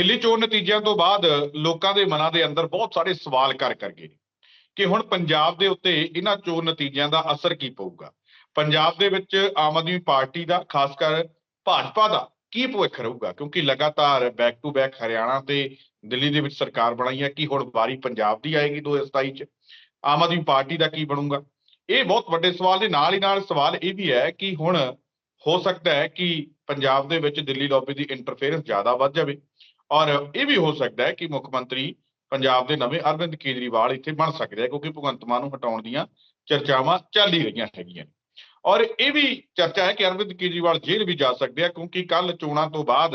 ਦਿੱਲੀ ਚੋਣ ਨਤੀਜਿਆਂ ਤੋਂ ਬਾਅਦ ਲੋਕਾਂ ਦੇ ਮਨਾਂ ਦੇ ਅੰਦਰ ਬਹੁਤ ਸਾਰੇ ਸਵਾਲ ਕਰ ਕਰ ਗਏ ਕਿ ਹੁਣ ਪੰਜਾਬ ਦੇ ਉੱਤੇ ਇਹਨਾਂ ਚੋਣ ਨਤੀਜਿਆਂ ਦਾ ਅਸਰ ਕੀ ਪਊਗਾ? ਪੰਜਾਬ ਦੇ ਵਿੱਚ ਆਮ ਆਦਮੀ ਪਾਰਟੀ ਦਾ, ਖਾਸ ਕਰ ਭਾਜਪਾ ਦਾ, ਕੀ ਭਵਿੱਖ ਰਹੂਗਾ? ਕਿਉਂਕਿ ਲਗਾਤਾਰ ਬੈਕ ਟੂ ਬੈਕ ਹਰਿਆਣਾ ਤੇ ਦਿੱਲੀ ਦੇ ਵਿੱਚ ਸਰਕਾਰ ਬਣਾਈ ਹੈ, ਕਿ ਹੁਣ ਵਾਰੀ ਪੰਜਾਬ ਦੀ ਆਏਗੀ 2027 ਚ? ਆਮ ਆਦਮੀ ਪਾਰਟੀ ਦਾ ਕੀ ਬਣੂਗਾ? ਇਹ ਬਹੁਤ ਵੱਡੇ ਸਵਾਲ ਦੇ ਨਾਲ ਹੀ ਨਾਲ ਸਵਾਲ ਇਹ ਵੀ ਹੈ ਕਿ ਹੁਣ ਹੋ ਸਕਦਾ ਹੈ ਕਿ ਪੰਜਾਬ ਦੇ ਵਿੱਚ ਦਿੱਲੀ ਲੌਬੀ ਦੀ ਇੰਟਰਫੇਰੈਂਸ ਜ਼ਿਆਦਾ ਵੱਧ ਜਾਵੇ। ਔਰ ਇਹ ਵੀ ਹੋ ਸਕਦਾ ਹੈ ਕਿ ਮੁੱਖ ਮੰਤਰੀ ਪੰਜਾਬ ਦੇ ਨਵੇਂ ਅਰਵਿੰਦ ਕੇਜਰੀਵਾਲ ਇੱਥੇ ਬਣ ਸਕਦੇ ਆ, ਕਿਉਂਕਿ ਭਗਵੰਤ ਮਾਨ ਨੂੰ ਹਟਾਉਣ ਦੀਆਂ ਚਰਚਾਵਾਂ ਚੱਲ ਹੀ ਰਹੀਆਂ ਹੈਗੀਆਂ। ਔਰ ਇਹ ਵੀ ਚਰਚਾ ਹੈ ਕਿ ਅਰਵਿੰਦ ਕੇਜਰੀਵਾਲ ਜੇਲ੍ਹ ਵੀ ਜਾ ਸਕਦੇ ਆ, ਕਿਉਂਕਿ ਕੱਲ ਚੋਣਾਂ ਤੋਂ ਬਾਅਦ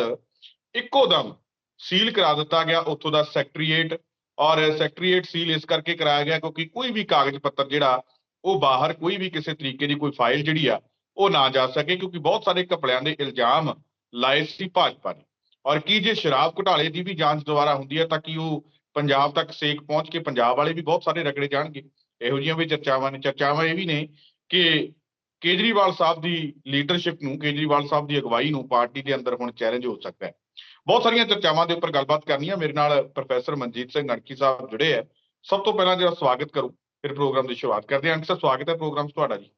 ਇੱਕੋ ਦਮ ਸੀਲ ਕਰਾ ਦਿੱਤਾ ਗਿਆ, ਉੱਥੋਂ ਦਾ ਸੈਕਟਰੀਏਟ। ਔਰ ਸੈਕਟਰੀਏਟ ਸੀਲ ਇਸ ਕਰਕੇ ਕਰਾਇਆ ਗਿਆ ਕਿਉਂਕਿ ਕੋਈ ਵੀ ਕਾਗਜ਼ ਪੱਤਰ ਜਿਹੜਾ, ਉਹ ਬਾਹਰ ਕੋਈ ਵੀ ਕਿਸੇ ਤਰੀਕੇ ਦੀ ਕੋਈ ਫਾਈਲ ਜਿਹੜੀ ਆ, ਉਹ ਨਾ ਜਾ ਸਕੇ, ਕਿਉਂਕਿ ਬਹੁਤ ਸਾਰੇ ਘਪਲਿਆਂ ਦੇ ਇਲਜ਼ਾਮ ਲਾਏ ਸੀ ਭਾਜਪਾ ਨੇ। ਔਰ ਕੀ ਜੇ ਸ਼ਰਾਬ ਘੁਟਾਲੇ ਦੀ ਵੀ ਜਾਂਚ ਦੁਬਾਰਾ ਹੁੰਦੀ ਹੈ ਤਾਂ ਕਿ ਉਹ ਪੰਜਾਬ ਤੱਕ ਸੇਕ ਪਹੁੰਚ ਕੇ ਪੰਜਾਬ ਵਾਲੇ ਵੀ ਬਹੁਤ ਸਾਰੇ ਰਗੜੇ ਜਾਣਗੇ? ਇਹੋ ਜਿਹੀਆਂ ਵੀ ਚਰਚਾਵਾਂ ਨੇ, ਚਰਚਾਵਾਂ ਇਹ ਵੀ ਨੇ ਕਿ ਕੇਜਰੀਵਾਲ ਸਾਹਿਬ ਦੀ ਲੀਡਰਸ਼ਿਪ ਨੂੰ, ਕੇਜਰੀਵਾਲ ਸਾਹਿਬ ਦੀ ਅਗਵਾਈ ਨੂੰ ਪਾਰਟੀ ਦੇ ਅੰਦਰ ਹੁਣ ਚੈਲੰਜ ਹੋ ਸਕਦਾ ਹੈ। ਬਹੁਤ ਸਾਰੀਆਂ ਚਰਚਾਵਾਂ ਦੇ ਉੱਪਰ ਗੱਲਬਾਤ ਕਰਨੀ ਹੈ। ਮੇਰੇ ਨਾਲ ਪ੍ਰੋਫੈਸਰ ਮਨਜੀਤ ਸਿੰਘ ਅਣਕੀ ਸਾਹਿਬ ਜੁੜੇ ਹੈ। ਸਭ ਤੋਂ ਪਹਿਲਾਂ ਜਿਹੜਾ ਸਵਾਗਤ ਕਰੂੰ। ਫਿਰ ਪ੍ਰੋਗਰਾਮ ਦੀ ਸ਼ੁਰੂਆਤ ਕਰਦੇ ਹਾਂ। ਅੰਕਸਰ ਸਵਾਗਤ ਹੈ ਪ੍ਰੋਗਰਾਮ ਤੁਹਾਡਾ ਜੀ।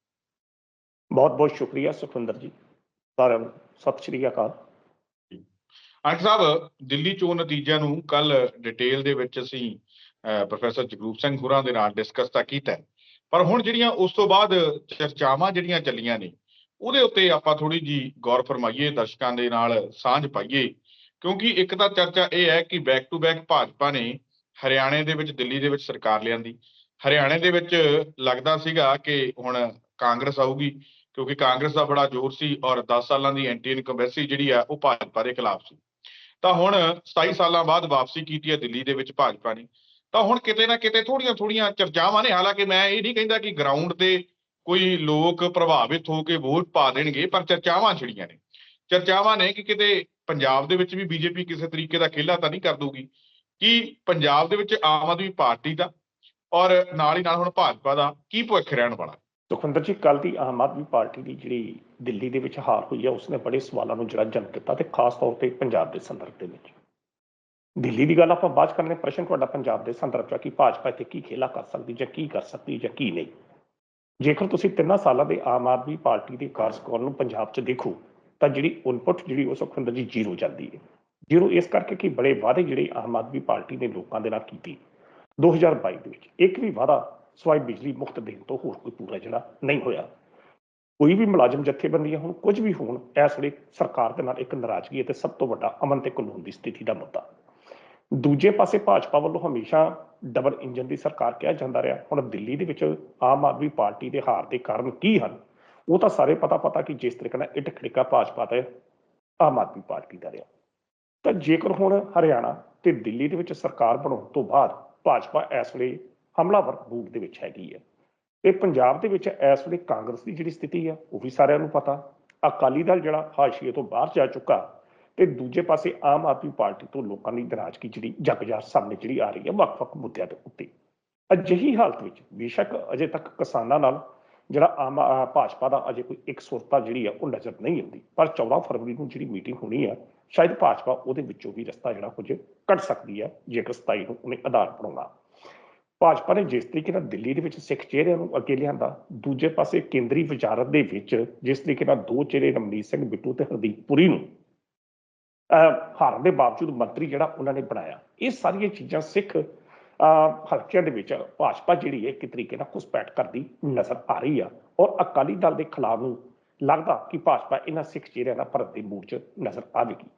ਬਹੁਤ ਬਹੁਤ ਸ਼ੁਕਰੀਆ ਸੁਖਵਿੰਦਰ ਜੀ। ਸਾਰਿਆਂ ਨੂੰ ਸਤਿ ਸ਼੍ਰੀ ਅਕਾਲ। ਅੰਕ ਸਾਹਿਬ, ਦਿੱਲੀ ਚੋਣ ਨਤੀਜਿਆਂ ਨੂੰ ਕੱਲ ਡਿਟੇਲ ਦੇ ਵਿੱਚ ਅਸੀਂ ਪ੍ਰੋਫੈਸਰ ਜਗਰੂਪ ਸਿੰਘ ਹੁਰਾਂ ਦੇ ਨਾਲ ਡਿਸਕਸ ਤਾਂ ਕੀਤਾ ਪਰ ਹੁਣ ਜਿਹੜੀਆਂ ਉਸ ਤੋਂ ਬਾਅਦ ਚਰਚਾਵਾਂ ਜਿਹੜੀਆਂ ਚੱਲੀਆਂ ਨੇ, ਉਹਦੇ ਉੱਤੇ ਆਪਾਂ ਥੋੜੀ ਜੀ ਗੌਰ ਫਰਮਾਈਏ, ਦਰਸ਼ਕਾਂ ਦੇ ਨਾਲ ਸਾਂਝ ਪਾਈਏ। ਕਿਉਂਕਿ ਇੱਕ ਤਾਂ ਚਰਚਾ ਇਹ ਹੈ ਕਿ ਬੈਕ ਟੂ ਬੈਕ ਭਾਜਪਾ ਨੇ ਹਰਿਆਣੇ ਦੇ ਵਿੱਚ, ਦਿੱਲੀ ਦੇ ਵਿੱਚ ਸਰਕਾਰ ਲਿਆਂਦੀ। ਹਰਿਆਣੇ ਦੇ ਵਿੱਚ ਲੱਗਦਾ ਸੀਗਾ ਕਿ ਹੁਣ ਕਾਂਗਰਸ ਆਊਗੀ, ਕਿਉਂਕਿ ਕਾਂਗਰਸ ਦਾ ਬੜਾ ਜ਼ੋਰ ਸੀ ਔਰ 10 ਸਾਲਾਂ ਦੀ ਐਂਟੀ ਇਨਕੰਬੈਂਸੀ ਜਿਹੜੀ ਆ, ਉਹ ਭਾਜਪਾ ਦੇ ਖਿਲਾਫ ਸੀ। ਤਾਂ ਹੁਣ 27 ਸਾਲਾਂ ਬਾਅਦ ਵਾਪਸੀ ਕੀਤੀ ਹੈ ਦਿੱਲੀ ਦੇ ਵਿੱਚ ਭਾਜਪਾ ਨੇ। ਤਾਂ ਹੁਣ ਕਿਤੇ ਨਾ ਕਿਤੇ ਥੋੜੀਆਂ ਥੋੜੀਆਂ ਚਰਚਾਵਾਂ ਨੇ। ਹਾਲਾਂਕਿ ਮੈਂ ਇਹ ਨਹੀਂ ਕਹਿੰਦਾ ਕਿ ਗਰਾਊਂਡ ਤੇ ਕੋਈ ਲੋਕ ਪ੍ਰਭਾਵਿਤ ਹੋ ਕੇ ਵੋਟ ਪਾ ਦੇਣਗੇ, ਪਰ ਚਰਚਾਵਾਂ ਛਿੜੀਆਂ ਨੇ। ਚਰਚਾਵਾਂ ਨੇ ਕਿ ਕਿਤੇ ਪੰਜਾਬ ਦੇ ਵਿੱਚ ਵੀ ਬੀਜੇਪੀ ਕਿਸੇ ਤਰੀਕੇ ਦਾ ਖੇਲਾ ਤਾਂ ਨਹੀਂ ਕਰ ਦੂਗੀ ਕਿ ਪੰਜਾਬ ਦੇ ਵਿੱਚ ਆਮ ਆਦਮੀ ਪਾਰਟੀ ਦਾ ਔਰ ਨਾਲ ਹੀ ਨਾਲ ਹੁਣ ਭਾਜਪਾ ਦਾ ਕੀ ਭਵਿੱਖ ਰਹਿਣ ਵਾਲਾ। ਸੁਖਵਿੰਦਰ ਜੀ ਕੱਲ ਦੀ ਆਮ ਆਦਮੀ ਪਾਰਟੀ ਦੀ ਜਿਹੜੀ ਦਿੱਲੀ ਦੇ ਵਿੱਚ ਹਾਰ ਹੋਈ ਹੈ ਉਸਨੇ ਬੜੇ ਸਵਾਲਾਂ ਨੂੰ ਜਿਹੜਾ ਜਨਮ ਦਿੱਤਾ ਤੇ ਖਾਸ ਤੌਰ ਤੇ ਪੰਜਾਬ ਦੇ ਸੰਦਰਭ ਦੇ ਵਿੱਚ। ਦਿੱਲੀ ਦੀ ਗੱਲ ਆਪਾਂ ਬਾਅਦ 'ਚ ਕਰਨੇ ਪ੍ਰਸ਼ਨ ਤੁਹਾਡਾ ਪੰਜਾਬ ਦੇ ਸੰਦਰਭ 'ਚ ਆ ਕਿ ਭਾਜਪਾ ਇੱਥੇ ਕੀ ਖੇਲਾ ਕਰ ਸਕਦੀ ਜਾਂ ਕੀ ਕਰ ਸਕਦੀ ਜਾਂ ਕੀ ਨਹੀਂ। ਜੇਕਰ ਤੁਸੀਂ ਤਿੰਨਾਂ ਸਾਲਾਂ ਦੇ ਆਮ ਆਦਮੀ ਪਾਰਟੀ ਦੇ ਕਾਰਜਕਾਲ ਨੂੰ ਪੰਜਾਬ 'ਚ ਦੇਖੋ, ਤਾਂ ਜਿਹੜੀ ਇਨਪੁਟ ਜਿਹੜੀ ਉਹ ਸੁਖਵਿੰਦਰ ਜੀ ਜ਼ੀਰੋ ਜਾਂਦੀ ਹੈ। ਜ਼ੀਰੋ ਇਸ ਕਰਕੇ ਕਿ ਬੜੇ ਵਾਅਦੇ ਜਿਹੜੇ ਆਮ ਆਦਮੀ ਪਾਰਟੀ ਨੇ ਲੋਕਾਂ ਦੇ ਨਾਲ ਕੀਤੀ। 2022 ਦੇ ਵਿੱਚ ਇੱਕ ਵੀ ਵਾਅਦਾ ਸਵਾਏ ਬਿਜਲੀ ਮੁਫਤ ਦੇਣ ਤੋਂ ਹੋਰ ਕੋਈ ਪੂਰਾ ਜਿਹੜਾ ਨਹੀਂ ਹੋਇਆ। ਕੋਈ ਵੀ ਮੁਲਾਜ਼ਮ ਜਥੇਬੰਦੀਆਂ ਹੁਣ ਕੁਝ ਵੀ ਹੋਣ, ਇਸ ਵੇਲੇ ਸਰਕਾਰ ਦੇ ਨਾਲ ਇੱਕ ਨਾਰਾਜ਼ਗੀ ਅਤੇ ਸਭ ਤੋਂ ਵੱਡਾ ਅਮਨ ਤੇ ਕਾਨੂੰਨ ਦੀ ਸਥਿਤੀ ਦਾ ਮੁੱਦਾ। ਦੂਜੇ ਪਾਸੇ ਭਾਜਪਾ ਵੱਲੋਂ ਹਮੇਸ਼ਾ ਡਬਲ ਇੰਜਨ ਦੀ ਸਰਕਾਰ ਕਿਹਾ ਜਾਂਦਾ ਰਿਹਾ, ਹੁਣ ਦਿੱਲੀ ਦੇ ਵਿੱਚ ਆਮ ਆਦਮੀ ਪਾਰਟੀ ਦੇ ਹਾਰ ਦੇ ਕਾਰਨ ਕੀ ਹਨ? ਉਹ ਤਾਂ ਸਾਰੇ ਪਤਾ ਪਤਾ ਕਿ ਜਿਸ ਤਰੀਕੇ ਨਾਲ ਇੱਟ ਖੜਕਾ ਭਾਜਪਾ ਤੇ ਆਮ ਆਦਮੀ ਪਾਰਟੀ ਦਾ ਰਿਹਾ। ਤਾਂ ਜੇਕਰ ਹੁਣ ਹਰਿਆਣਾ ਤੇ ਦਿੱਲੀ ਦੇ ਵਿੱਚ ਸਰਕਾਰ ਬਣਾਉਣ ਤੋਂ ਬਾਅਦ ਭਾਜਪਾ ਇਸ ਵੇਲੇ ਹਮਲਾਵਰ ਮੂਡ ਦੇ ਵਿੱਚ ਹੈਗੀ ਹੈ। ਤੇ ਪੰਜਾਬ ਦੇ ਵਿੱਚ ਇਸ ਵੇਲੇ ਕਾਂਗਰਸ ਦੀ ਜਿਹੜੀ ਸਥਿਤੀ ਹੈ, ਉਹ ਵੀ ਸਾਰਿਆਂ ਨੂੰ ਪਤਾ। ਅਕਾਲੀ ਦਲ ਜਿਹੜਾ ਹਾਸ਼ੀਏ ਤੋਂ ਬਾਹਰ ਜਾ ਚੁੱਕਾ ਤੇ ਦੂਜੇ ਪਾਸੇ ਆਮ ਆਦਮੀ ਪਾਰਟੀ ਤੋਂ ਲੋਕਾਂ ਦੀ ਨਾਰਾਜ਼ਗੀ ਜਿਹੜੀ ਜਗਜਾਰ ਸਾਹਮਣੇ ਜਿਹੜੀ ਆ ਰਹੀ ਹੈ, ਵੱਖ-ਵੱਖ ਮੁੱਦਿਆਂ ਦੇ ਉੱਤੇ। ਅਜਿਹੀ ਹਾਲਤ ਵਿੱਚ ਬੇਸ਼ੱਕ ਅਜੇ ਤੱਕ ਕਿਸਾਨਾਂ ਨਾਲ ਜਿਹੜਾ ਆਮ ਭਾਜਪਾ ਦਾ ਅਜੇ ਕੋਈ ਇੱਕ ਸੁਰਤਾ ਜਿਹੜੀ ਆ ਉਹ ਨਜ਼ਰ ਨਹੀਂ ਆਉਂਦੀ। ਪਰ 14 ਫਰਵਰੀ ਨੂੰ ਜਿਹੜੀ ਮੀਟਿੰਗ ਹੋਣੀ ਆ ਸ਼ਾਇਦ ਭਾਜਪਾ ਉਹਦੇ ਵਿੱਚੋਂ ਵੀ ਰਸਤਾ ਜਿਹੜਾ ਕੁਝ ਕੱਢ ਸਕਦੀ ਹੈ, ਜੇਕਰ 27 ਨੂੰ ਉਹਨੇ ਆਧਾਰ ਬਣਾਉਣਾ। ਭਾਜਪਾ ਨੇ ਜਿਸ ਤਰੀਕੇ ਨਾਲ ਦਿੱਲੀ ਦੇ ਵਿੱਚ ਸਿੱਖ ਚਿਹਰਿਆਂ ਨੂੰ ਅੱਗੇ ਲਿਆਂਦਾ, ਦੂਜੇ ਪਾਸੇ ਕੇਂਦਰੀ ਵਜ਼ਾਰਤ ਦੇ ਵਿੱਚ ਜਿਸ ਤਰੀਕੇ ਨਾਲ ਦੋ ਚਿਹਰੇ ਰਮਨੀਤ ਸਿੰਘ ਬਿੱਟੂ ਤੇ ਹਰਦੀਪ ਪੁਰੀ ਨੂੰ ਹਾਰਨ ਦੇ ਬਾਵਜੂਦ ਮੰਤਰੀ ਜਿਹੜਾ ਉਹਨਾਂ ਨੇ ਬਣਾਇਆ। ਇਹ ਸਾਰੀਆਂ ਚੀਜ਼ਾਂ ਸਿੱਖ, ਅਹ, ਹਲਕਿਆਂ ਦੇ ਵਿੱਚ ਭਾਜਪਾ ਜਿਹੜੀ ਹੈ ਇੱਕ ਤਰੀਕੇ ਨਾਲ ਘੁਸਪੈਠ ਕਰਦੀ ਨਜ਼ਰ ਆ ਰਹੀ ਆ ਔਰ ਅਕਾਲੀ ਦਲ ਦੇ ਖਿਲਾਫ ਨੂੰ ਲੱਗਦਾ ਕਿ ਭਾਜਪਾ ਇਹਨਾਂ ਸਿੱਖ ਚਿਹਰਿਆਂ ਨਾਲ ਭਰਤ ਦੇ ਮੂਡ 'ਚ ਨਜ਼ਰ ਆਵੇਗੀ।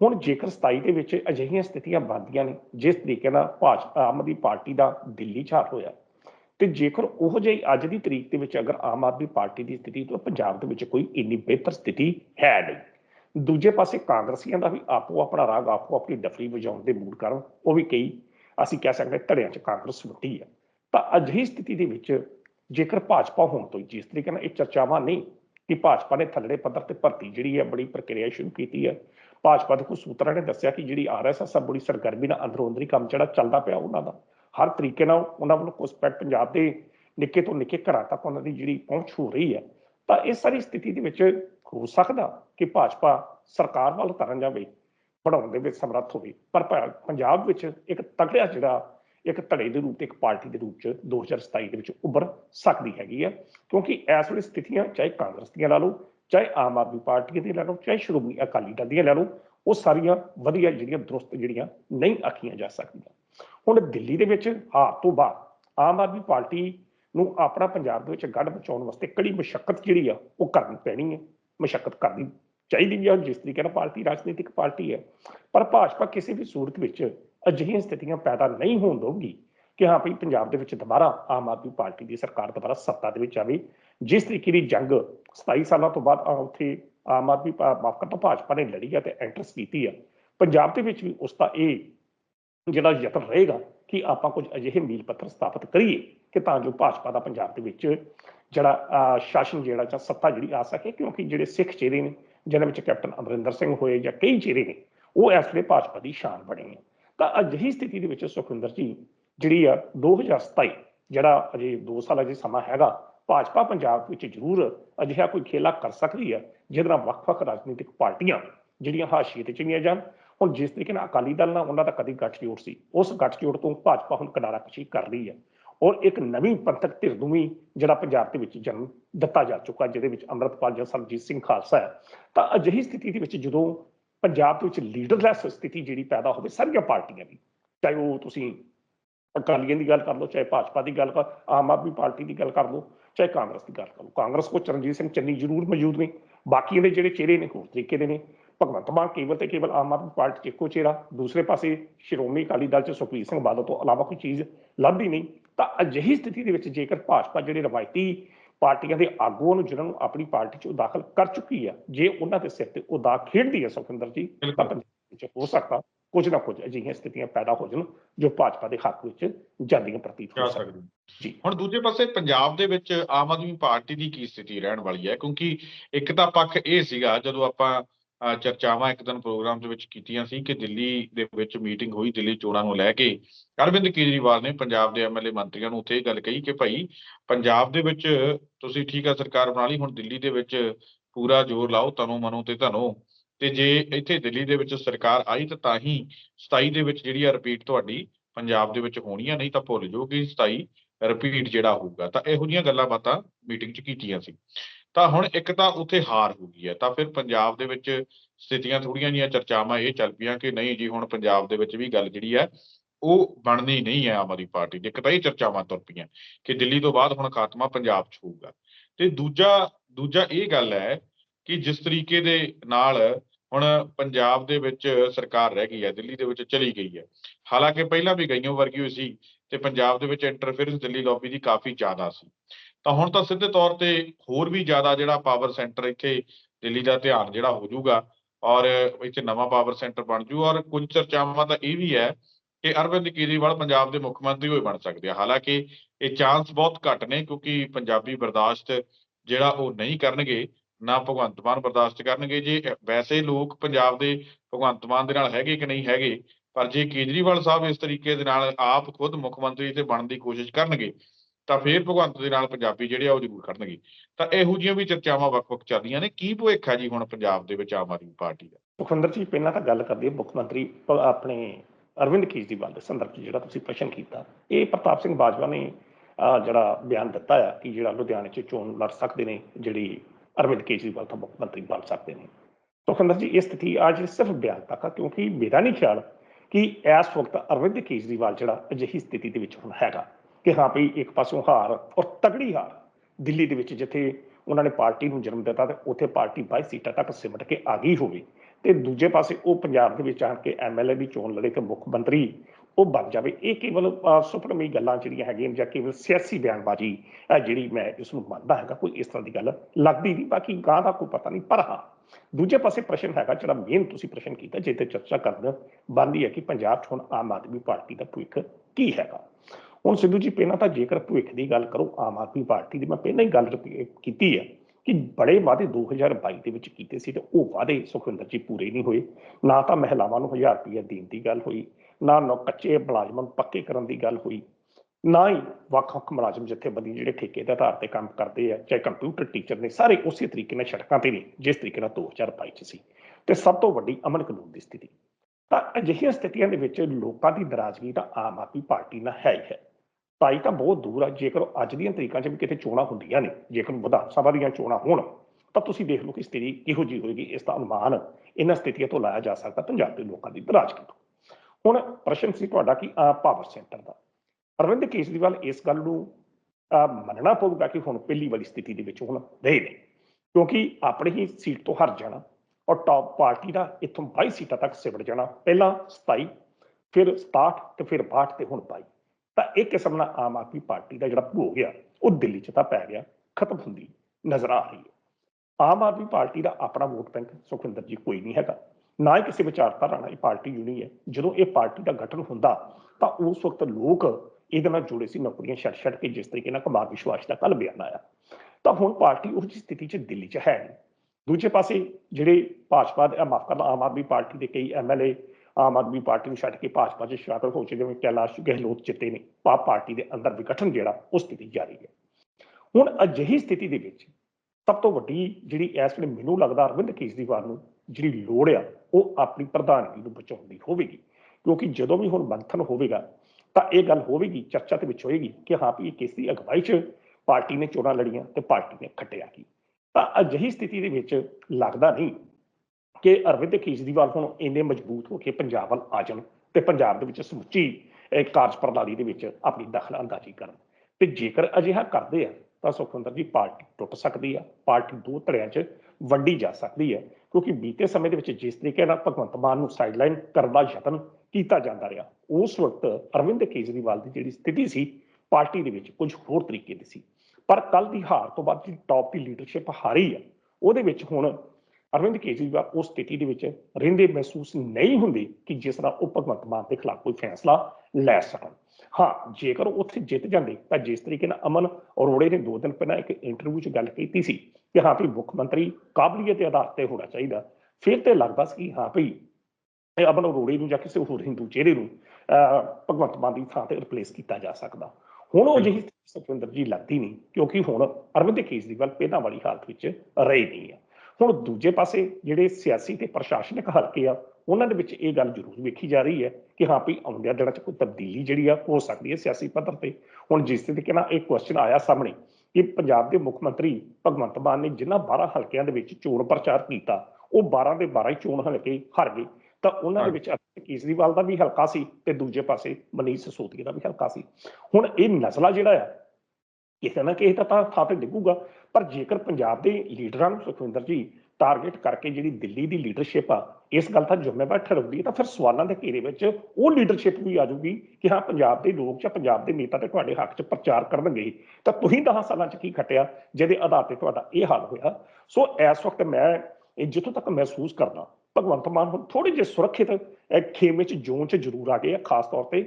ਹੁਣ ਜੇਕਰ 27 ਦੇ ਵਿੱਚ ਅਜਿਹੀਆਂ ਸਥਿਤੀਆਂ ਬਣਦੀਆਂ ਨੇ, ਜਿਸ ਤਰੀਕੇ ਨਾਲ ਭਾਜਪਾ ਆਮ ਆਦਮੀ ਪਾਰਟੀ ਦਾ ਦਿੱਲੀ ਝਾੜ ਹੋਇਆ, ਤੇ ਜੇਕਰ ਉਹ ਜਿਹੀ ਅੱਜ ਦੀ ਤਰੀਕ ਦੇ ਵਿੱਚ ਅਗਰ ਆਮ ਆਦਮੀ ਪਾਰਟੀ ਦੀ ਸਥਿਤੀ, ਤੋਂ ਪੰਜਾਬ ਦੇ ਵਿੱਚ ਕੋਈ ਇੰਨੀ ਬਿਹਤਰ ਸਥਿਤੀ ਹੈ ਨਹੀਂ। ਦੂਜੇ ਪਾਸੇ ਕਾਂਗਰਸੀਆਂ ਦਾ ਵੀ ਆਪੋ ਆਪਣਾ ਰਾਗ ਆਪੋ ਆਪਣੀ ਡਫਰੀ ਵਜਾਉਣ ਦੇ ਮੂਡ ਕਾਰਨ ਉਹ ਵੀ ਕਈ, ਅਸੀਂ ਕਹਿ ਸਕਦੇ ਧੜਿਆਂ 'ਚ ਕਾਂਗਰਸ ਵੱਟੀ ਹੈ ਤਾਂ ਅਜਿਹੀ ਸਥਿਤੀ ਦੇ ਵਿੱਚ ਜੇਕਰ ਭਾਜਪਾ ਹੋਣ ਤੋਂ ਜਿਸ ਤਰੀਕੇ ਨਾਲ ਇਹ ਚਰਚਾਵਾਂ ਨਹੀਂ ਕਿ ਭਾਜਪਾ ਨੇ ਥੱਲੜੇ ਪੱਧਰ ਤੇ ਭਰਤੀ ਜਿਹੜੀ ਹੈ, ਬੜੀ ਪ੍ਰਕਿਰਿਆ ਸ਼ੁਰੂ ਕੀਤੀ ਹੈ ਭਾਜਪਾ ਦੇ ਕੁਝ ਸੂਤਰਾਂ ਨੇ ਦੱਸਿਆ ਕਿ ਜਿਹੜੀ ਆਰਐਸਐਸ ਆ ਬੜੀ ਸਰਗਰਮੀ ਨਾਲ ਅੰਦਰੋਂ ਅੰਦਰੀ ਕੰਮ ਜਿਹੜਾ ਚੱਲਦਾ ਪਿਆ ਉਹਨਾਂ ਦਾ। ਹਰ ਤਰੀਕੇ ਨਾਲ ਉਹਨਾਂ ਵੱਲੋਂ ਕੁਸਪੈਟ ਪੰਜਾਬ ਦੇ ਨਿੱਕੇ ਤੋਂ ਨਿੱਕੇ ਘਰਾਂ ਤੱਕ ਉਹਨਾਂ ਦੀ ਜਿਹੜੀ ਪਹੁੰਚ ਹੋ ਰਹੀ ਹੈ। ਤਾਂ ਇਹ ਸਾਰੀ ਸਥਿਤੀ ਦੇ ਵਿੱਚ ਹੋ ਸਕਦਾ ਕਿ ਭਾਜਪਾ ਸਰਕਾਰ ਵੱਲ ਤਰਨ ਜਾਵੇ, ਬਣਾਉਣ ਦੇ ਵਿੱਚ ਸਮਰੱਥ ਹੋਵੇ। ਪਰ ਪੰਜਾਬ ਵਿੱਚ ਇੱਕ ਤਗੜਿਆ ਜਿਹੜਾ, ਇੱਕ ਧੜੇ ਦੇ ਰੂਪ ਤੇ ਇੱਕ ਪਾਰਟੀ ਦੇ ਰੂਪ ਚ 2027 ਦੇ ਵਿੱਚ ਉੱਭਰ ਸਕਦੀ ਹੈਗੀ ਹੈ ਕਿਉਂਕਿ ਇਸ ਵੇਲੇ ਸਥਿਤੀਆਂ ਚਾਹੇ ਕਾਂਗਰਸ ਦੀਆਂ ਲਾ ਲਓ ਚਾਹੇ ਆਮ ਆਦਮੀ ਪਾਰਟੀ ਦੀਆਂ ਲੈ ਲਓ, ਚਾਹੇ ਸ਼੍ਰੋਮਣੀ ਅਕਾਲੀ ਦਲ ਦੀਆਂ ਲੈ ਲਓ, ਉਹ ਸਾਰੀਆਂ ਵਧੀਆ ਜਿਹੜੀਆਂ ਦਰੁਸਤ ਜਿਹੜੀਆਂ ਨਹੀਂ ਆਖੀਆਂ ਜਾ ਸਕਦੀਆਂ। ਹੁਣ ਦਿੱਲੀ ਦੇ ਵਿੱਚ ਹਾਰ ਤੋਂ ਬਾਅਦ ਆਮ ਆਦਮੀ ਪਾਰਟੀ ਨੂੰ ਆਪਣਾ ਪੰਜਾਬ ਦੇ ਵਿੱਚ ਗੜ ਬਚਾਉਣ ਵਾਸਤੇ ਕੜੀ ਮੁਸ਼ਕਲ ਜਿਹੜੀ ਆ, ਉਹ ਕਰਨੀ ਪੈਣੀ ਹੈ ਮੁਸ਼ਕਲ ਕਰਨੀ ਚਾਹੀਦੀ ਵੀ ਆ, ਜਿਸ ਤਰੀਕੇ ਨਾਲ ਪਾਰਟੀ ਰਾਜਨੀਤਿਕ ਪਾਰਟੀ ਹੈ ਪਰ ਭਾਜਪਾ ਕਿਸੇ ਵੀ ਸੂਰਤ ਵਿੱਚ ਅਜਿਹੀਆਂ ਸਥਿਤੀਆਂ ਪੈਦਾ ਨਹੀਂ ਹੋਣ ਦਊਗੀ ਕਿ ਹਾਂ ਭਈ ਪੰਜਾਬ ਦੇ ਵਿੱਚ ਦੁਬਾਰਾ ਆਮ ਆਦਮੀ ਪਾਰਟੀ ਦੀ ਸਰਕਾਰ ਦੁਬਾਰਾ ਸੱਤਾ ਦੇ ਵਿੱਚ ਆਵੇ। ਜਿਸ ਤਰੀਕੇ ਦੀ ਜੰਗ 27 ਸਾਲਾਂ ਤੋਂ ਬਾਅਦ ਉੱਥੇ ਆਮ ਆਦਮੀ ਪਾ- ਮਾਫ਼ ਕਰਤਾ, ਭਾਜਪਾ ਨੇ ਲੜੀ ਆ ਤੇ ਐਂਟਰਸ ਕੀਤੀ ਆ। ਪੰਜਾਬ ਦੇ ਵਿੱਚ ਵੀ ਉਸ ਦਾ ਇਹ ਜਿਹੜਾ ਯਤਨ ਰਹੇਗਾ ਕਿ ਆਪਾਂ ਕੁਝ ਅਜਿਹੇ ਮੀਲ ਪੱਥਰ ਸਥਾਪਿਤ ਕਰੀਏ ਕਿ ਤਾਂ ਜੋ ਭਾਜਪਾ ਦਾ ਪੰਜਾਬ ਦੇ ਵਿੱਚ ਜਿਹੜਾ ਸ਼ਾਸਨ ਜਿਹੜਾ ਜਾਂ ਸੱਤਾ ਜਿਹੜੀ ਆ ਸਕੇ, ਕਿਉਂਕਿ ਜਿਹੜੇ ਸਿੱਖ ਚਿਹਰੇ ਨੇ, ਜਿਨ੍ਹਾਂ ਵਿੱਚ ਕੈਪਟਨ ਅਮਰਿੰਦਰ ਸਿੰਘ ਹੋਏ ਜਾਂ ਕਈ ਚਿਹਰੇ ਨੇ, ਉਹ ਇਸ ਵੇਲੇ ਭਾਜਪਾ ਦੀ ਸ਼ਾਨ ਬਣੇ ਆ। ਤਾਂ ਅਜਿਹੀ ਸਥਿਤੀ ਦੇ ਵਿੱਚ ਸੁਖਵਿੰਦਰ ਜੀ ਜਿਹੜੀ ਆ 2027 ਜਿਹੜਾ ਅਜੇ 2 ਸਾਲ ਅਜੇ ਸਮਾਂ ਹੈਗਾ ਭਾਜਪਾ ਪੰਜਾਬ ਵਿੱਚ ਜ਼ਰੂਰ ਅਜਿਹਾ ਕੋਈ ਖੇਲਾ ਕਰ ਸਕਦੀ ਹੈ ਜਿਹਦੇ ਨਾਲ ਵੱਖ-ਵੱਖ ਰਾਜਨੀਤਿਕ ਪਾਰਟੀਆਂ ਜਿਹੜੀਆਂ ਹਾਸ਼ੀਏ ਤੇ ਚਲੀਆਂ ਜਾਣ। ਹੁਣ ਜਿਸ ਤਰੀਕੇ ਨਾਲ ਅਕਾਲੀ ਦਲ ਨਾਲ ਉਹਨਾਂ ਦਾ ਕਦੀ ਗੱਠਜੋੜ ਸੀ, ਉਸ ਗੱਠਜੋੜ ਤੋਂ ਭਾਜਪਾ ਹੁਣ ਕਿਨਾਰਾ ਕਸ਼ੀ ਕਰ ਰਹੀ ਹੈ। ਔਰ ਇੱਕ ਨਵੀਂ ਪੰਥਕ ਧਿਰ ਨੂੰ ਵੀ ਜਿਹੜਾ ਪੰਜਾਬ ਦੇ ਵਿੱਚ ਜਨਮ ਦਿੱਤਾ ਜਾ ਚੁੱਕਾ, ਜਿਹਦੇ ਵਿੱਚ ਅੰਮ੍ਰਿਤਪਾਲ ਜਾਂ ਸਰਜੀਤ ਸਿੰਘ ਖਾਲਸਾ ਹੈ, ਤਾਂ ਅਜਿਹੀ ਸਥਿਤੀ ਦੇ ਵਿੱਚ ਜਦੋਂ ਪੰਜਾਬ ਦੇ ਵਿੱਚ ਲੀਡਰਲੈਸ ਸਥਿਤੀ ਜਿਹੜੀ ਪੈਦਾ ਹੋਵੇ ਸਾਰੀਆਂ ਪਾਰਟੀਆਂ ਦੀ, ਚਾਹੇ ਉਹ ਤੁਸੀਂ ਅਕਾਲੀਆਂ ਦੀ ਗੱਲ ਕਰ ਲਓ, ਚਾਹੇ ਭਾਜਪਾ ਦੀ ਗੱਲ ਕਰ, ਆਮ ਆਦਮੀ ਪਾਰਟੀ ਦੀ ਗੱਲ ਕਰ ਲਓ ਚਾਹੇ ਕਾਂਗਰਸ ਦੀ ਗੱਲ ਕਰ। ਲਓ ਕਾਂਗਰਸ ਕੋ ਚਰਨਜੀਤ ਸਿੰਘ ਚੰਨੀ ਜ਼ਰੂਰ ਮੌਜੂਦ ਨੇ। ਬਾਕੀਆਂ ਦੇ ਜਿਹੜੇ ਚਿਹਰੇ ਨੇ ਹੋਰ ਤਰੀਕੇ ਦੇ ਨੇ। ਭਗਵੰਤ ਮਾਨ ਕੇਵਲ ਤੇ ਕੇਵਲ ਆਮ ਆਦਮੀ ਪਾਰਟੀ ਇੱਕੋ ਚਿਹਰਾ। ਦੂਸਰੇ ਪਾਸੇ ਸ਼੍ਰੋਮਣੀ ਅਕਾਲੀ ਦਲ 'ਚ ਸੁਖਬੀਰ ਸਿੰਘ ਬਾਦਲ ਤੋਂ ਇਲਾਵਾ ਕੋਈ ਚੀਜ਼ ਲੱਭਦੀ ਨਹੀਂ। ਤਾਂ ਅਜਿਹੀ ਸਥਿਤੀ ਦੇ ਵਿੱਚ ਜੇਕਰ ਭਾਜਪਾ ਜਿਹੜੇ ਰਵਾਇਤੀ ਪਾਰਟੀਆਂ ਦੇ ਆਗੂਆਂ ਨੂੰ ਜਿਨ੍ਹਾਂ ਨੂੰ ਆਪਣੀ ਪਾਰਟੀ 'ਚ ਉਹ ਦਾਖਲ ਕਰ ਚੁੱਕੀ ਆ ਜੇ ਉਹਨਾਂ ਦੇ ਸਿਰ ਤੇ ਉਹ ਦਾ ਖੇਡਦੀ ਹੈ ਸੁਖਵਿੰਦਰ ਜੀ ਤਾਂ ਪੰਜਾਬ ਵਿੱਚ ਹੋ ਸਕਦਾ। ਕੁਝ ਨਾ ਕੁਝ ਅਜਿਹੀਆਂ ਸਥਿਤੀਆਂ ਪੈਦਾ ਹੋ ਜਾਣ ਜੋ ਭਾਜਪਾ ਦੇ ਹੱਕ ਵਿੱਚ ਜਾਂਦੀਆਂ ਪ੍ਰਤੀਤ ਹੋ ਸਕਦੀਆਂ। ਸਕਦੇ ਜੀ। ਹੁਣ ਦੂਜੇ ਪਾਸੇ ਪੰਜਾਬ ਦੇ ਵਿੱਚ ਆਮ ਆਦਮੀ ਪਾਰਟੀ ਦੀ ਕੀ ਸਥਿਤੀ ਰਹਿਣ ਵਾਲੀ ਹੈ? ਕਿਉਂਕਿ ਇੱਕ ਤਾਂ ਪੱਖ ਇਹ ਸੀਗਾ ਜਦੋਂ ਆਪਾਂ ਚਰਚਾਵਾਂ ਇੱਕ ਦਿਨ ਪ੍ਰੋਗਰਾਮ ਦੇ ਵਿੱਚ ਕੀਤੀਆਂ ਸੀ ਕਿ ਦਿੱਲੀ ਦੇ ਵਿੱਚ ਮੀਟਿੰਗ ਹੋਈ ਦਿੱਲੀ ਚੋਣਾਂ ਨੂੰ ਲੈ ਕੇ। ਅਰਵਿੰਦ ਕੇਜਰੀਵਾਲ ਨੇ ਪੰਜਾਬ ਦੇ ਐਮਐਲਏ ਮੰਤਰੀਆਂ ਨੂੰ ਉੱਥੇ ਇਹ ਗੱਲ ਕਹੀ ਕਿ ਭਾਈ ਪੰਜਾਬ ਦੇ ਵਿੱਚ ਤੁਸੀਂ ਠੀਕ ਆ ਸਰਕਾਰ ਬਣਾ ਲਈ ਹੁਣ ਦਿੱਲੀ ਦੇ ਵਿੱਚ ਪੂਰਾ ਜ਼ੋਰ ਲਾਓ ਤਨੋ ਮਨੋ ਤੇ ਧਨੋ। ਤੇ ਜੇ ਇੱਥੇ ਦਿੱਲੀ ਦੇ ਵਿੱਚ ਸਰਕਾਰ ਆਈ ਤਾਂ ਤਾਂ ਹੀ 27 ਦੇ ਵਿੱਚ ਜਿਹੜੀ ਆ ਰਿਪੀਟ ਤੁਹਾਡੀ ਪੰਜਾਬ ਦੇ ਵਿੱਚ ਹੋਣੀ ਆ ਨਹੀਂ ਤਾਂ ਭੁੱਲ ਜਾਓ ਕਿ 27 ਰਿਪੀਟ ਜਿਹੜਾ ਹੋਊਗਾ। ਤਾਂ ਇਹੋ ਜਿਹੀਆਂ ਗੱਲਾਂ ਬਾਤਾਂ ਮੀਟਿੰਗ 'ਚ ਕੀਤੀਆਂ ਸੀ। ਤਾਂ ਹੁਣ ਇੱਕ ਤਾਂ ਉੱਥੇ ਹਾਰ ਹੋ ਗਈ ਹੈ। ਤਾਂ ਫਿਰ ਪੰਜਾਬ ਦੇ ਵਿੱਚ ਸਥਿਤੀਆਂ ਥੋੜੀਆਂ ਜਿਹੀਆਂ ਚਰਚਾਵਾਂ ਇਹ ਚੱਲ ਪਈਆਂ ਕਿ ਨਹੀਂ ਜੀ ਹੁਣ ਪੰਜਾਬ ਦੇ ਵਿੱਚ ਵੀ ਗੱਲ ਜਿਹੜੀ ਹੈ ਉਹ ਬਣਨੀ ਨਹੀਂ ਹੈ ਆਮ ਆਦਮੀ ਪਾਰਟੀ ਦੀ। ਇੱਕ ਤਾਂ ਇਹ ਚਰਚਾਵਾਂ ਤੁਰ ਪਈਆਂ ਕਿ ਦਿੱਲੀ ਤੋਂ ਬਾਅਦ ਹੁਣ ਖਾਤਮਾ ਪੰਜਾਬ 'ਚ ਹੋਊਗਾ। ਤੇ ਦੂਜਾ ਦੂਜਾ ਇਹ ਗੱਲ ਹੈ ਕਿ ਜਿਸ ਤਰੀਕੇ ਦੇ ਨਾਲ ਹੁਣ ਪੰਜਾਬ ਦੇ ਵਿੱਚ ਸਰਕਾਰ ਰਹਿ ਗਈ ਹੈ, ਦਿੱਲੀ ਦੇ ਵਿੱਚ ਚਲੀ ਗਈ ਹੈ। ਹਾਲਾਂਕਿ ਪਹਿਲਾਂ ਵੀ ਗਈਆਂ ਵਰਗੀ ਹੋਈ ਸੀ ਤੇ ਪੰਜਾਬ ਦੇ ਵਿੱਚ ਇੰਟਰਫੇਰੈਂਸ ਦਿੱਲੀ ਲੌਬੀ ਦੀ ਕਾਫੀ ਜ਼ਿਆਦਾ ਸੀ। ਤਾਂ ਹੁਣ ਤਾਂ ਸਿੱਧੇ ਤੌਰ ਤੇ ਹੋਰ ਵੀ ਜ਼ਿਆਦਾ ਜਿਹੜਾ ਪਾਵਰ ਸੈਂਟਰ ਇੱਥੇ ਦਿੱਲੀ ਦਾ ਧਿਆਨ ਜਿਹੜਾ ਹੋ ਜਾਊਗਾ ਔਰ ਇੱਥੇ ਨਵਾਂ ਪਾਵਰ ਸੈਂਟਰ ਬਣ ਜੂ ਔਰ ਕੁਝ ਚਰਚਾਵਾਂ ਤਾਂ ਇਹ ਵੀ ਹੈ ਕਿ ਅਰਵਿੰਦ ਕੇਜਰੀਵਾਲ ਪੰਜਾਬ ਦੇ ਮੁੱਖ ਮੰਤਰੀ ਹੋਏ ਬਣ ਸਕਦੇ ਆ। ਹਾਲਾਂਕਿ ਇਹ ਚਾਂਸ ਬਹੁਤ ਘੱਟ ਨੇ ਕਿਉਂਕਿ ਪੰਜਾਬੀ ਬਰਦਾਸ਼ਤ ਜਿਹੜਾ ਉਹ ਨਹੀਂ ਕਰਨਗੇ ਨਾ ਭਗਵੰਤ ਮਾਨ ਬਰਦਾਸ਼ਤ ਕਰਨਗੇ ਜੇ। ਵੈਸੇ ਲੋਕ ਪੰਜਾਬ ਦੇ ਭਗਵੰਤ ਮਾਨ ਦੇ ਨਾਲ ਹੈਗੇ ਕਿ ਨਹੀਂ ਹੈਗੇ, ਪਰ ਜੇ ਕੇਜਰੀਵਾਲ ਸਾਹਿਬ ਇਸ ਤਰੀਕੇ ਦੇ ਨਾਲ ਆਪ ਖੁਦ ਮੁੱਖ ਮੰਤਰੀ ਤੇ ਬਣਨ ਦੀ ਕੋਸ਼ਿਸ਼ ਕਰਨਗੇ, ਤਾਂ ਫਿਰ ਭਗਵੰਤ ਦੇ ਨਾਲ ਪੰਜਾਬੀ ਜਿਹੜੇ ਆ ਉਹ ਜ਼ਰੂਰ ਖੜਨਗੇ। ਤਾਂ ਇਹੋ ਜਿਹੀਆਂ ਵੀ ਚਰਚਾਵਾਂ ਵੱਖ-ਵੱਖ ਚੱਲਦੀਆਂ ਨੇ। ਕੀ ਭੁਲੇਖਾ ਜੀ ਹੁਣ ਪੰਜਾਬ ਦੇ ਵਿੱਚ ਆਮ ਆਦਮੀ ਪਾਰਟੀ ਦਾ? ਸੁਖਵਿੰਦਰ ਜੀ, ਪਹਿਲਾਂ ਤਾਂ ਗੱਲ ਕਰਦੇ ਮੁੱਖ ਮੰਤਰੀ ਆਪਣੇ ਅਰਵਿੰਦ ਕੇਜਰੀਵਾਲ ਦੇ ਸੰਦਰਭ 'ਚ ਜਿਹੜਾ ਤੁਸੀਂ ਪ੍ਰਸ਼ਨ ਕੀਤਾ। ਇਹ ਪ੍ਰਤਾਪ ਸਿੰਘ ਬਾਜਵਾ ਨੇ ਜਿਹੜਾ ਬਿਆਨ ਦਿੱਤਾ ਆ ਕਿ ਜਿਹੜਾ ਲੁਧਿਆਣੇ 'ਚ ਚੋਣ ਲੜ ਸਕਦੇ ਨੇ, ਜਿਹੜੀ ਅਰਵਿੰਦ ਕੇਜਰੀਵਾਲ ਤੋਂ ਮੁੱਖ ਮੰਤਰੀ ਬਣ ਸਕਦੇ ਨੇ। ਸੁਖਵਿੰਦਰ ਜੀ ਇਹ ਸਥਿਤੀ ਅੱਜ ਸਿਰਫ ਬਿਆਨ ਤੱਕ ਆ, ਕਿਉਂਕਿ ਮੇਰਾ ਨਹੀਂ ਖਿਆਲ ਕਿ ਇਸ ਵਕਤ ਅਰਵਿੰਦ ਕੇਜਰੀਵਾਲ ਜਿਹੜਾ ਅਜਿਹੀ ਸਥਿਤੀ ਦੇ ਵਿੱਚ ਹੁਣ ਹੈਗਾ ਕਿ ਹਾਂ ਵੀ ਇੱਕ ਪਾਸੋਂ ਹਾਰ ਔਰ ਤਗੜੀ ਹਾਰ ਦਿੱਲੀ ਦੇ ਵਿੱਚ ਜਿੱਥੇ ਉਹਨਾਂ ਨੇ ਪਾਰਟੀ ਨੂੰ ਜਨਮ ਦਿੱਤਾ ਤੇ ਉੱਥੇ ਪਾਰਟੀ 22 ਸੀਟਾਂ ਤੱਕ ਸਿਮਟ ਕੇ ਆ ਗਈ ਹੋਵੇ ਤੇ ਦੂਜੇ ਪਾਸੇ ਉਹ ਪੰਜਾਬ ਦੇ ਵਿੱਚ ਆਣ ਕੇ ਐਮਐਲਏ ਦੀ ਚੋਣ ਲੜੇ ਤੇ ਮੁੱਖ ਮੰਤਰੀ ਉਹ ਬਣ ਜਾਵੇ। ਇਹ ਕੇਵਲ ਸੁਪਨਮਈ ਗੱਲਾਂ ਜਿਹੜੀਆਂ ਹੈਗੀਆਂ ਜਾਂ ਕੇਵਲ ਸਿਆਸੀ ਬਿਆਨਬਾਜ਼ੀ ਜਿਹੜੀ ਮੈਂ ਇਸ ਨੂੰ ਮੰਨਦਾ ਹੈਗਾ, ਕੋਈ ਇਸ ਤਰ੍ਹਾਂ ਦੀ ਗੱਲ ਲੱਗਦੀ ਨਹੀਂ। ਬਾਕੀ ਗਾਂ ਦਾ ਕੋਈ ਪਤਾ ਨਹੀਂ। ਪਰ ਹਾਂ, ਦੂਜੇ ਪਾਸੇ ਪ੍ਰਸ਼ਨ ਹੈਗਾ, ਜਿਹੜਾ ਮੇਨ ਤੁਸੀਂ ਪ੍ਰਸ਼ਨ ਕੀਤਾ, ਜਿਹਦੇ ਤੇ ਚਰਚਾ ਕਰਨ ਬੰਦੀ ਹੈ ਕਿ ਪੰਜਾਬ 'ਚ ਹੁਣ ਆਮ ਆਦਮੀ ਪਾਰਟੀ ਦਾ ਭਵਿੱਖ ਕੀ ਹੈਗਾ। ਹੁਣ ਸਿੱਧੂ ਜੀ, ਪਹਿਲਾਂ ਤਾਂ ਜੇਕਰ ਭਵਿੱਖ ਦੀ ਗੱਲ ਕਰੋ, ਆਮ ਆਦਮੀ ਪਾਰਟੀ ਦੀ ਮੈਂ ਪਹਿਲਾਂ ਹੀ ਗੱਲ ਰਿਪੀ- ਕੀਤੀ ਹੈ ਕਿ ਬੜੇ ਵਾਅਦੇ 2022 ਦੇ ਵਿੱਚ ਕੀਤੇ ਸੀ ਤੇ ਉਹ ਵਾਅਦੇ ਸੁਖਵਿੰਦਰ ਜੀ ਪੂਰੇ ਨਹੀਂ ਹੋਏ। ਨਾ ਤਾਂ ਮਹਿਲਾਵਾਂ ਨੂੰ 1000 ਰੁਪਏ ਦੇਣ ਦੀ ਗੱਲ ਹੋਈ ਨਾ ਨਾ ਕੱਚੇ ਮੁਲਾਜ਼ਮਾਂ ਨੂੰ ਪੱਕੇ ਕਰਨ ਦੀ ਗੱਲ ਹੋਈ। ਨਾ ਹੀ ਵੱਖ-ਵੱਖ ਮੁਲਾਜ਼ਮ ਜਥੇਬੰਦੀ ਜਿਹੜੇ ਠੇਕੇ ਦੇ ਆਧਾਰ ਤੇ ਕੰਮ ਕਰਦੇ ਆ, ਚਾਹੇ ਕੰਪਿਊਟਰ ਟੀਚਰ ਨੇ, ਸਾਰੇ ਉਸੇ ਤਰੀਕੇ ਨਾਲ ਸੜਕਾਂ ਤੇ ਨੇ, ਜਿਸ ਤਰੀਕੇ ਨਾਲ 2022 ਚ ਸੀ। ਤੇ ਸਭ ਤੋਂ ਵੱਡੀ ਅਮਨ ਕਾਨੂੰਨ ਦੀ ਸਥਿਤੀ। ਤਾਂ ਅਜਿਹੀਆਂ ਸਥਿਤੀਆਂ ਦੇ ਵਿੱਚ ਲੋਕਾਂ ਦੀ ਨਾਰਾਜ਼ਗੀ ਤਾਂ ਆਮ ਆਦਮੀ ਪਾਰਟੀ ਨਾਲ ਹੈ ਹੀ ਹੈ। ਤਾਈ ਤਾਂ ਬਹੁਤ ਦੂਰ ਆ, ਜੇਕਰ ਅੱਜ ਦੀਆਂ ਤਰੀਕਾਂ 'ਚ ਵੀ ਕਿਤੇ ਚੋਣਾਂ ਹੁੰਦੀਆਂ ਨੇ, ਜੇਕਰ ਵਿਧਾਨ ਸਭਾ ਦੀਆਂ ਚੋਣਾਂ ਹੋਣ, ਤਾਂ ਤੁਸੀਂ ਦੇਖ ਲਓ ਕਿ ਸਥਿਤੀ ਕਿਹੋ ਜਿਹੀ ਹੋਏਗੀ, ਇਸ ਦਾ ਅਨੁਮਾਨ ਇਹਨਾਂ ਸਥਿਤੀਆਂ ਤੋਂ ਲਾਇਆ ਜਾ ਸਕਦਾ ਪੰਜਾਬ ਦੇ ਲੋਕਾਂ ਦੀ ਨਾਰਾਜ਼ਗੀ ਤੋਂ। ਹੁਣ ਪ੍ਰਸ਼ਨ ਸੀ ਤੁਹਾਡਾ ਕਿ ਪਾਵਰ ਸੈਂਟਰ ਦਾ। ਅਰਵਿੰਦ ਕੇਜਰੀਵਾਲ ਇਸ ਗੱਲ ਨੂੰ ਮੰਨਣਾ ਪਊਗਾ ਕਿ ਹੁਣ ਪਹਿਲੀ ਵਾਲੀ ਸਥਿਤੀ ਦੇ ਵਿੱਚ ਹੁਣ ਰਹੇ ਨੇ। ਕਿਉਂਕਿ ਆਪਣੀ ਹੀ ਸੀਟ ਤੋਂ ਹਾਰ ਜਾਣਾ ਔਰ ਟਾਪ ਪਾਰਟੀ ਦਾ ਇੱਥੋਂ 22 ਸੀਟਾਂ ਤੱਕ ਸਿਵੜ ਜਾਣਾ, ਪਹਿਲਾਂ 27 ਫਿਰ 67 ਤੇ ਫਿਰ 62 ਤੇ ਹੁਣ 22 ਤਾਂ ਇਹ ਕਿਸਮ ਨਾਲ ਆਮ ਆਦਮੀ ਪਾਰਟੀ ਦਾ ਜਿਹੜਾ ਭੋਗ ਗਿਆ ਉਹ ਦਿੱਲੀ 'ਚ ਤਾਂ ਪੈ ਗਿਆ, ਖਤਮ ਹੁੰਦੀ ਨਜ਼ਰ ਆ ਰਹੀ ਹੈ। ਆਮ ਆਦਮੀ ਪਾਰਟੀ ਦਾ ਆਪਣਾ ਵੋਟ ਬੈਂਕ ਸੁਖਵਿੰਦਰ ਜੀ ਕੋਈ ਨਹੀਂ ਹੈਗਾ। ਨਾ ਹੀ ਕਿਸੇ ਵਿਚਾਰਧਾਰਾ ਨਾਲ ਇਹ ਪਾਰਟੀ ਯੂਨੀ ਹੈ। ਜਦੋਂ ਇਹ ਪਾਰਟੀ ਦਾ ਗਠਨ ਹੁੰਦਾ, ਤਾਂ ਉਸ ਵਕਤ ਲੋਕ ਇਹਦੇ ਨਾਲ ਜੁੜੇ ਸੀ, ਨੌਕਰੀਆਂ ਛੱਡ ਛੱਡ ਕੇ ਜਿਸ ਤਰੀਕੇ ਨਾਲ ਕੁਮਾਰ ਵਿਸ਼ਵਾਸ ਦਾ ਕੱਲ ਬਿਆਨ ਆਇਆ। ਤਾਂ ਹੁਣ ਪਾਰਟੀ ਉਸ ਜਿਹੀ ਸਥਿਤੀ 'ਚ ਦਿੱਲੀ 'ਚ ਹੈ ਨਹੀਂ। ਦੂਜੇ ਪਾਸੇ ਜਿਹੜੇ ਭਾਜਪਾ ਦੇ ਮਾਫ ਕਰਨਾ ਆਮ ਆਦਮੀ ਪਾਰਟੀ ਦੇ ਕਈ ਐਮਐਲਏ ਆਮ ਆਦਮੀ ਪਾਰਟੀ ਨੂੰ ਛੱਡ ਕੇ ਭਾਜਪਾ 'ਚ ਸ਼ਾਮਲ ਹੋ ਚੁੱਕੇ ਜਿਵੇਂ ਕੈਲਾਸ਼ ਗਹਿਲੋਤ ਚਿੱਤੇ ਨੇ, ਪਾ ਪਾਰਟੀ ਦੇ ਅੰਦਰ ਵਿਗਠਨ ਜਿਹੜਾ, ਉਹ ਸਥਿਤੀ ਜਾਰੀ ਹੈ। ਹੁਣ ਅਜਿਹੀ ਸਥਿਤੀ ਦੇ ਵਿੱਚ ਸਭ ਤੋਂ ਵੱਡੀ ਜਿਹੜੀ ਇਸ ਵੇਲੇ ਮੈਨੂੰ ਲੱਗਦਾ ਅਰਵਿੰਦ ਕੇਜਰੀਵਾਲ ਨੂੰ ਜਿਹੜੀ ਲੋੜ ਆ, ਉਹ ਆਪਣੀ ਪ੍ਰਧਾਨਗੀ ਨੂੰ ਬਚਾਉਣ ਦੀ ਹੋਵੇਗੀ। ਕਿਉਂਕਿ ਜਦੋਂ ਵੀ ਹੁਣ ਮੰਥਨ ਹੋਵੇਗਾ, ਤਾਂ ਇਹ ਗੱਲ ਹੋਵੇਗੀ, ਚਰਚਾ ਦੇ ਵਿੱਚ ਹੋਏਗੀ ਕਿ ਹਾਂ ਵੀ ਇਹ ਕਿਸ ਦੀ ਅਗਵਾਈ 'ਚ ਪਾਰਟੀ ਨੇ ਚੋਣਾਂ ਲੜੀਆਂ ਤੇ ਪਾਰਟੀ ਨੇ ਖੱਟਿਆ ਕੀ। ਤਾਂ ਅਜਿਹੀ ਸਥਿਤੀ ਦੇ ਵਿੱਚ ਲੱਗਦਾ ਨਹੀਂ ਕਿ ਅਰਵਿੰਦ ਕੇਜਰੀਵਾਲ ਹੁਣ ਇੰਨੇ ਮਜ਼ਬੂਤ ਹੋ ਕੇ ਪੰਜਾਬ ਵੱਲ ਆ ਜਾਣ ਤੇ ਪੰਜਾਬ ਦੇ ਵਿੱਚ ਸਮੁੱਚੀ ਕਾਰਜ ਪ੍ਰਣਾਲੀ ਦੇ ਵਿੱਚ ਆਪਣੀ ਦਖਲ ਅੰਦਾਜ਼ੀ ਕਰਨ। ਤੇ ਜੇਕਰ ਅਜਿਹਾ ਕਰਦੇ ਆ, ਤਾਂ ਸੁਖਵਿੰਦਰ ਜੀ ਪਾਰਟੀ ਟੁੱਟ ਸਕਦੀ ਆ, ਪਾਰਟੀ ਦੋ ਧੜਿਆਂ 'ਚ ਵੰਡੀ ਜਾ ਸਕਦੀ ਹੈ ਕਿਉਂਕਿ ਬੀਤੇ ਸਮੇਂ ਦੇ ਵਿੱਚ ਜਿਸ ਤਰੀਕੇ ਨਾਲ ਭਗਵੰਤ ਮਾਨ ਨੂੰ ਸਾਈਡਲਾਈਨ ਕਰਨ ਦਾ ਯਤਨ ਕੀਤਾ ਜਾਂਦਾ ਰਿਹਾ, ਉਸ ਵਕਤ ਅਰਵਿੰਦ ਕੇਜਰੀਵਾਲ ਦੀ ਜਿਹੜੀ ਸਥਿਤੀ ਸੀ, ਪਾਰਟੀ ਦੇ ਵਿੱਚ ਕੁਝ ਹੋਰ ਤਰੀਕੇ ਦੀ ਸੀ। ਪਰ ਕੱਲ ਦੀ ਹਾਰ ਤੋਂ ਬਾਅਦ ਜਿਹੜੀ ਟੌਪ ਦੀ ਲੀਡਰਸ਼ਿਪ ਹਾਰੀ ਆ, ਉਹਦੇ ਵਿੱਚ ਹੁਣ ਅਰਵਿੰਦ ਕੇਜਰੀਵਾਲ ਉਸ ਸਥਿਤੀ ਦੇ ਵਿੱਚ ਰਹਿੰਦੇ ਮਹਿਸੂਸ ਨਹੀਂ ਹੁੰਦੇ ਕਿ ਜਿਸ ਨਾਲ ਉਹ ਭਗਵੰਤ ਮਾਨ ਦੇ ਖਿਲਾਫ ਕੋਈ ਫੈਸਲਾ ਲੈ ਸਕਣ। ਹਾਂ, ਜੇਕਰ ਉਹ ਉੱਥੇ ਜਿੱਤ ਜਾਂਦੇ ਤਾਂ ਜਿਸ ਤਰੀਕੇ ਨਾਲ ਅਮਨ ਅਰੋੜੇ ਨੇ ਦੋ ਦਿਨ ਪਹਿਲਾਂ ਇੱਕ ਇੰਟਰਵਿਊ 'ਚ ਗੱਲ ਕੀਤੀ ਸੀ ਕਿ ਹਾਂ ਵੀ ਮੁੱਖ ਮੰਤਰੀ ਕਾਬਲੀਅਤ ਦੇ ਆਧਾਰ ਤੇ ਹੋਣਾ ਚਾਹੀਦਾ। ਫਿਰ ਤੇ ਲੱਗਦਾ ਸੀ ਹਾਂ ਭਈ ਇਹ ਅਮਨ ਅਰੋੜੇ ਨੂੰ ਜਾਂ ਕਿਸੇ ਹੋਰ ਹਿੰਦੂ ਚਿਹਰੇ ਨੂੰ ਭਗਵੰਤ ਮਾਨ ਦੀ ਥਾਂ ਤੇ ਰਿਪਲੇਸ ਕੀਤਾ ਜਾ ਸਕਦਾ। ਹੁਣ ਉਹ ਜਿਹੀ ਸੁਖਵਿੰਦਰ ਜੀ ਲੱਗਦੀ ਨਹੀਂ ਕਿਉਂਕਿ ਹੁਣ ਅਰਵਿੰਦ ਕੇਜਰੀਵਾਲ ਪਹਿਲਾਂ ਵਾਲੀ ਹਾਲਤ ਵਿੱਚ ਰਹੇ ਨਹੀਂ ਆ। ਹੁਣ ਦੂਜੇ ਪਾਸੇ ਜਿਹੜੇ ਸਿਆਸੀ ਤੇ ਪ੍ਰਸ਼ਾਸਨਿਕ ਹਲਕੇ ਆ ਉਹਨਾਂ ਦੇ ਵਿੱਚ ਇਹ ਗੱਲ ਜ਼ਰੂਰ ਵੇਖੀ ਜਾ ਰਹੀ ਹੈ ਕਿ ਹਾਂ ਵੀ ਆਉਂਦਿਆਂ ਦਿਨਾਂ 'ਚ ਕੋਈ ਤਬਦੀਲੀ ਜਿਹੜੀ ਆ ਹੋ ਸਕਦੀ ਹੈ ਸਿਆਸੀ ਪੱਧਰ ਤੇ। ਹੁਣ ਜਿਸ ਤਰੀਕੇ ਨਾਲ ਇਹ ਕੁਐਸਚਨ ਆਇਆ ਸਾਹਮਣੇ ਕਿ ਪੰਜਾਬ ਦੇ ਮੁੱਖ ਮੰਤਰੀ ਭਗਵੰਤ ਮਾਨ ਨੇ ਜਿਨ੍ਹਾਂ 12 ਹਲਕਿਆਂ ਦੇ ਵਿੱਚ ਚੋਣ ਪ੍ਰਚਾਰ ਕੀਤਾ ਉਹ 12 ਦੇ 12 ਹੀ ਚੋਣ ਹਲਕੇ ਹਾਰ ਗਏ। ਤਾਂ ਉਹਨਾਂ ਦੇ ਵਿੱਚ ਕੇਜਰੀਵਾਲ ਦਾ ਵੀ ਹਲਕਾ ਸੀ ਤੇ ਦੂਜੇ ਪਾਸੇ ਮਨੀਸ਼ ਸਿਸੋਦੀਆ ਦਾ ਵੀ ਹਲਕਾ ਸੀ। ਹੁਣ ਇਹ ਨਸਲਾ ਜਿਹੜਾ ਆ ਕਿਸੇ ਨਾ ਕਿਸੇ ਤਾਂ ਥਾਂ ਤੇ ਡਿੱਗੂਗਾ ਪਰ ਜੇਕਰ ਪੰਜਾਬ ਦੇ ਲੀਡਰਾਂ ਨੂੰ ਸੁਖਵਿੰਦਰ ਜੀ ਟਾਰਗੇਟ ਕਰਕੇ ਜਿਹੜੀ ਦਿੱਲੀ ਦੀ ਲੀਡਰਸ਼ਿਪ ਆ ਇਸ ਗੱਲ ਦਾ ਜ਼ਿੰਮੇਵਾਰ ਠਹਿਰਾਉਂਦੀ ਹੈ ਤਾਂ ਫਿਰ ਸਵਾਲਾਂ ਦੇ ਘੇਰੇ ਵਿੱਚ ਉਹ ਲੀਡਰਸ਼ਿਪ ਵੀ ਆ ਜਾਊਗੀ ਕਿ ਹਾਂ ਪੰਜਾਬ ਦੇ ਲੋਕ ਜਾਂ ਪੰਜਾਬ ਦੇ ਨੇਤਾ ਤੇ ਤੁਹਾਡੇ ਹੱਕ 'ਚ ਪ੍ਰਚਾਰ ਕਰਨਗੇ ਤਾਂ ਤੁਸੀਂ 10 ਸਾਲਾਂ 'ਚ ਕੀ ਖੱਟਿਆ ਜਿਹਦੇ ਆਧਾਰ ਤੇ ਤੁਹਾਡਾ ਇਹ ਹਾਲ ਹੋਇਆ। ਸੋ ਇਸ ਵਕਤ ਮੈਂ ਇਹ ਜਿੱਥੋਂ ਤੱਕ ਮਹਿਸੂਸ ਕਰਦਾ ਭਗਵੰਤ ਮਾਨ ਹੁਣ ਥੋੜੀ ਜਿਹੀ ਸੁਰੱਖਿਅਤ ਖੇਮੇ 'ਚ ਜ਼ੋਨ 'ਚ ਜ਼ਰੂਰ ਆ ਗਏ ਆ ਖਾਸ ਤੌਰ ਤੇ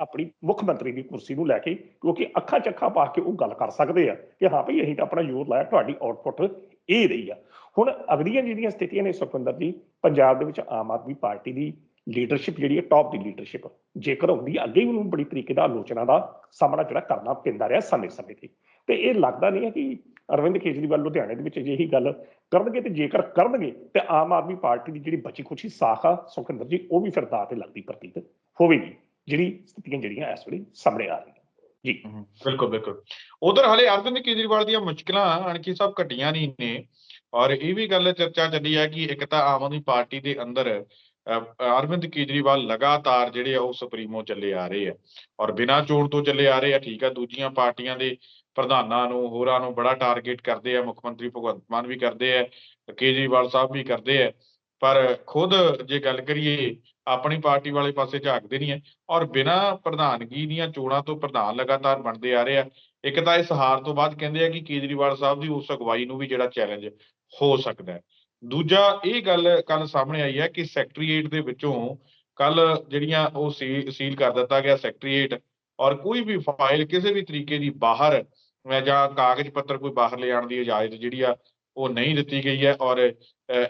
ਆਪਣੀ ਮੁੱਖ ਮੰਤਰੀ ਦੀ ਕੁਰਸੀ ਨੂੰ ਲੈ ਕੇ ਕਿਉਂਕਿ ਅੱਖਾਂ 'ਚ ਅੱਖਾਂ ਪਾ ਕੇ ਉਹ ਗੱਲ ਕਰ ਸਕਦੇ ਆ ਕਿ ਹਾਂ ਭਈ ਅਸੀਂ ਤਾਂ ਆਪਣਾ ਜ਼ੋਰ ਲਾਇਆ ਤੁਹਾਡੀ ਆਊਟਪੁੱਟ ਇਹ ਰਹੀ ਆ। ਹੁਣ ਅਗਲੀਆਂ ਜਿਹੜੀਆਂ ਸਥਿਤੀਆਂ ਨੇ ਸੁਖਵਿੰਦਰ ਜੀ, ਪੰਜਾਬ ਦੇ ਵਿੱਚ ਆਮ ਆਦਮੀ ਪਾਰਟੀ ਦੀ ਲੀਡਰਸ਼ਿਪ ਜਿਹੜੀ ਹੈ ਟੌਪ ਦੀ ਲੀਡਰਸ਼ਿਪ ਜੇਕਰ ਹੁੰਦੀ ਅੱਗੇ ਉਹਨੂੰ ਬੜੀ ਤਰੀਕੇ ਦਾ ਆਲੋਚਨਾ ਦਾ ਸਾਹਮਣਾ ਜਿਹੜਾ ਕਰਨਾ ਪੈਂਦਾ ਰਿਹਾ ਸਮੇਂ-ਸਮੇਂ ਤੇ। ਤੇ ਇਹ ਲੱਗਦਾ ਨਹੀਂ ਹੈ ਕਿ ਅਰਵਿੰਦ ਕੇਜਰੀਵਾਲ ਲੁਧਿਆਣੇ ਦੇ ਵਿੱਚ ਅਜਿਹੀ ਗੱਲ ਕਰਨਗੇ ਤੇ ਜੇਕਰ ਕਰਨਗੇ, ਤੇ ਆਮ ਆਦਮੀ ਪਾਰਟੀ ਦੀ ਜਿਹੜੀ ਬਚੀ ਖੁਚੀ ਸਾਖ ਆ ਸੁਖਿੰਦਰ ਜੀ, ਉਹ ਵੀ ਫਿਰ ਦਾ ਤੇ ਲੱਗਦੀ ਪ੍ਰਤੀਤ ਹੋਵੇਗੀ, ਜਿਹੜੀ ਸਥਿਤੀਆਂ ਜਿਹੜੀਆਂ ਇਸ ਵੇਲੇ ਸਾਹਮਣੇ ਆ ਰਹੀਆਂ। ਜੀ। ਬਿਲਕੁਲ ਬਿਲਕੁਲ। ਉਧਰ ਹਲੇ ਅਰਵਿੰਦ ਕੇਜਰੀਵਾਲ ਦੀਆਂ ਮੁਸ਼ਕਲਾਂ ਅਣਖੀ ਸਾਹਿਬ ਘਟੀਆਂ ਨਹੀਂ ਨੇ। ਔਰ ਇਹ ਵੀ ਗੱਲ ਚਰਚਾ ਚੱਲੀ ਹੈ ਕਿ ਇੱਕ ਤਾਂ ਆਮ ਆਦਮੀ ਪਾਰਟੀ ਦੇ ਅੰਦਰ ਅਰਵਿੰਦ ਕੇਜਰੀਵਾਲ ਲਗਾਤਾਰ ਜਿਹੜੇ ਆ ਉਹ ਸੁਪਰੀਮੋ ਚੱਲੇ ਆ ਰਹੇ ਆ। ਔਰ ਬਿਨਾਂ ਚੋਣ ਤੋਂ ਚੱਲੇ ਆ ਰਹੇ ਆ, ਠੀਕ ਆ, ਦੂਜੀਆਂ ਪਾਰਟੀਆਂ ਦੇ ਪ੍ਰਧਾਨਾਂ ਨੂੰ, ਹੋਰਾਂ ਨੂੰ ਬੜਾ ਟਾਰਗੇਟ ਕਰਦੇ ਆ, ਮੁੱਖ ਮੰਤਰੀ ਭਗਵੰਤ ਮਾਨ ਵੀ ਕਰਦੇ ਆ, ਕੇਜਰੀਵਾਲ ਸਾਹਿਬ ਵੀ ਕਰਦੇ ਆ। ਪਰ ਖੁਦ ਜੇ ਗੱਲ ਕਰੀਏ, ਆਪਣੀ ਪਾਰਟੀ ਵਾਲੇ ਪਾਸੇ ਝਾਕਦੇ ਨਹੀਂ ਹੈ ਔਰ ਬਿਨਾਂ ਪ੍ਰਧਾਨਗੀ ਦੀਆਂ ਚੋਣਾਂ ਤੋਂ ਪ੍ਰਧਾਨ ਲਗਾਤਾਰ ਬਣਦੇ ਆ ਰਹੇ ਆ। ਇੱਕ ਤਾਂ ਇਸ ਹਾਰ ਤੋਂ ਬਾਅਦ ਕਹਿੰਦੇ ਆ ਕਿ ਕੇਜਰੀਵਾਲ ਸਾਹਿਬ ਦੀ ਉਸ ਅਗਵਾਈ ਨੂੰ ਵੀ ਜਿਹੜਾ ਚੈਲੰਜ ਹੋ ਸਕਦਾ ਹੈ। ਦੂਜਾ ਇਹ ਗੱਲ ਕੱਲ ਸਾਹਮਣੇ ਆਈ ਹੈ ਕਿ ਸੈਕਟਰੀਏਟ ਦੇ ਵਿੱਚੋਂ ਕੱਲ ਜਿਹੜੀਆਂ ਉਹ ਸੀਲ ਕਰ ਦਿੱਤਾ ਗਿਆ ਸੈਕਟਰੀਏਟ ਔਰ ਕੋਈ ਵੀ ਫਾਈਲ ਕਿਸੇ ਵੀ ਤਰੀਕੇ ਦੀ ਬਾਹਰ ਜਾਂ ਕਾਗਜ਼ ਪੱਤਰ ਕੋਈ ਬਾਹਰ ਲਿਆਉਣ ਦੀ ਇਜਾਜ਼ਤ ਜਿਹੜੀ ਆ ਉਹ ਨਹੀਂ ਦਿੱਤੀ ਗਈ ਹੈ ਔਰ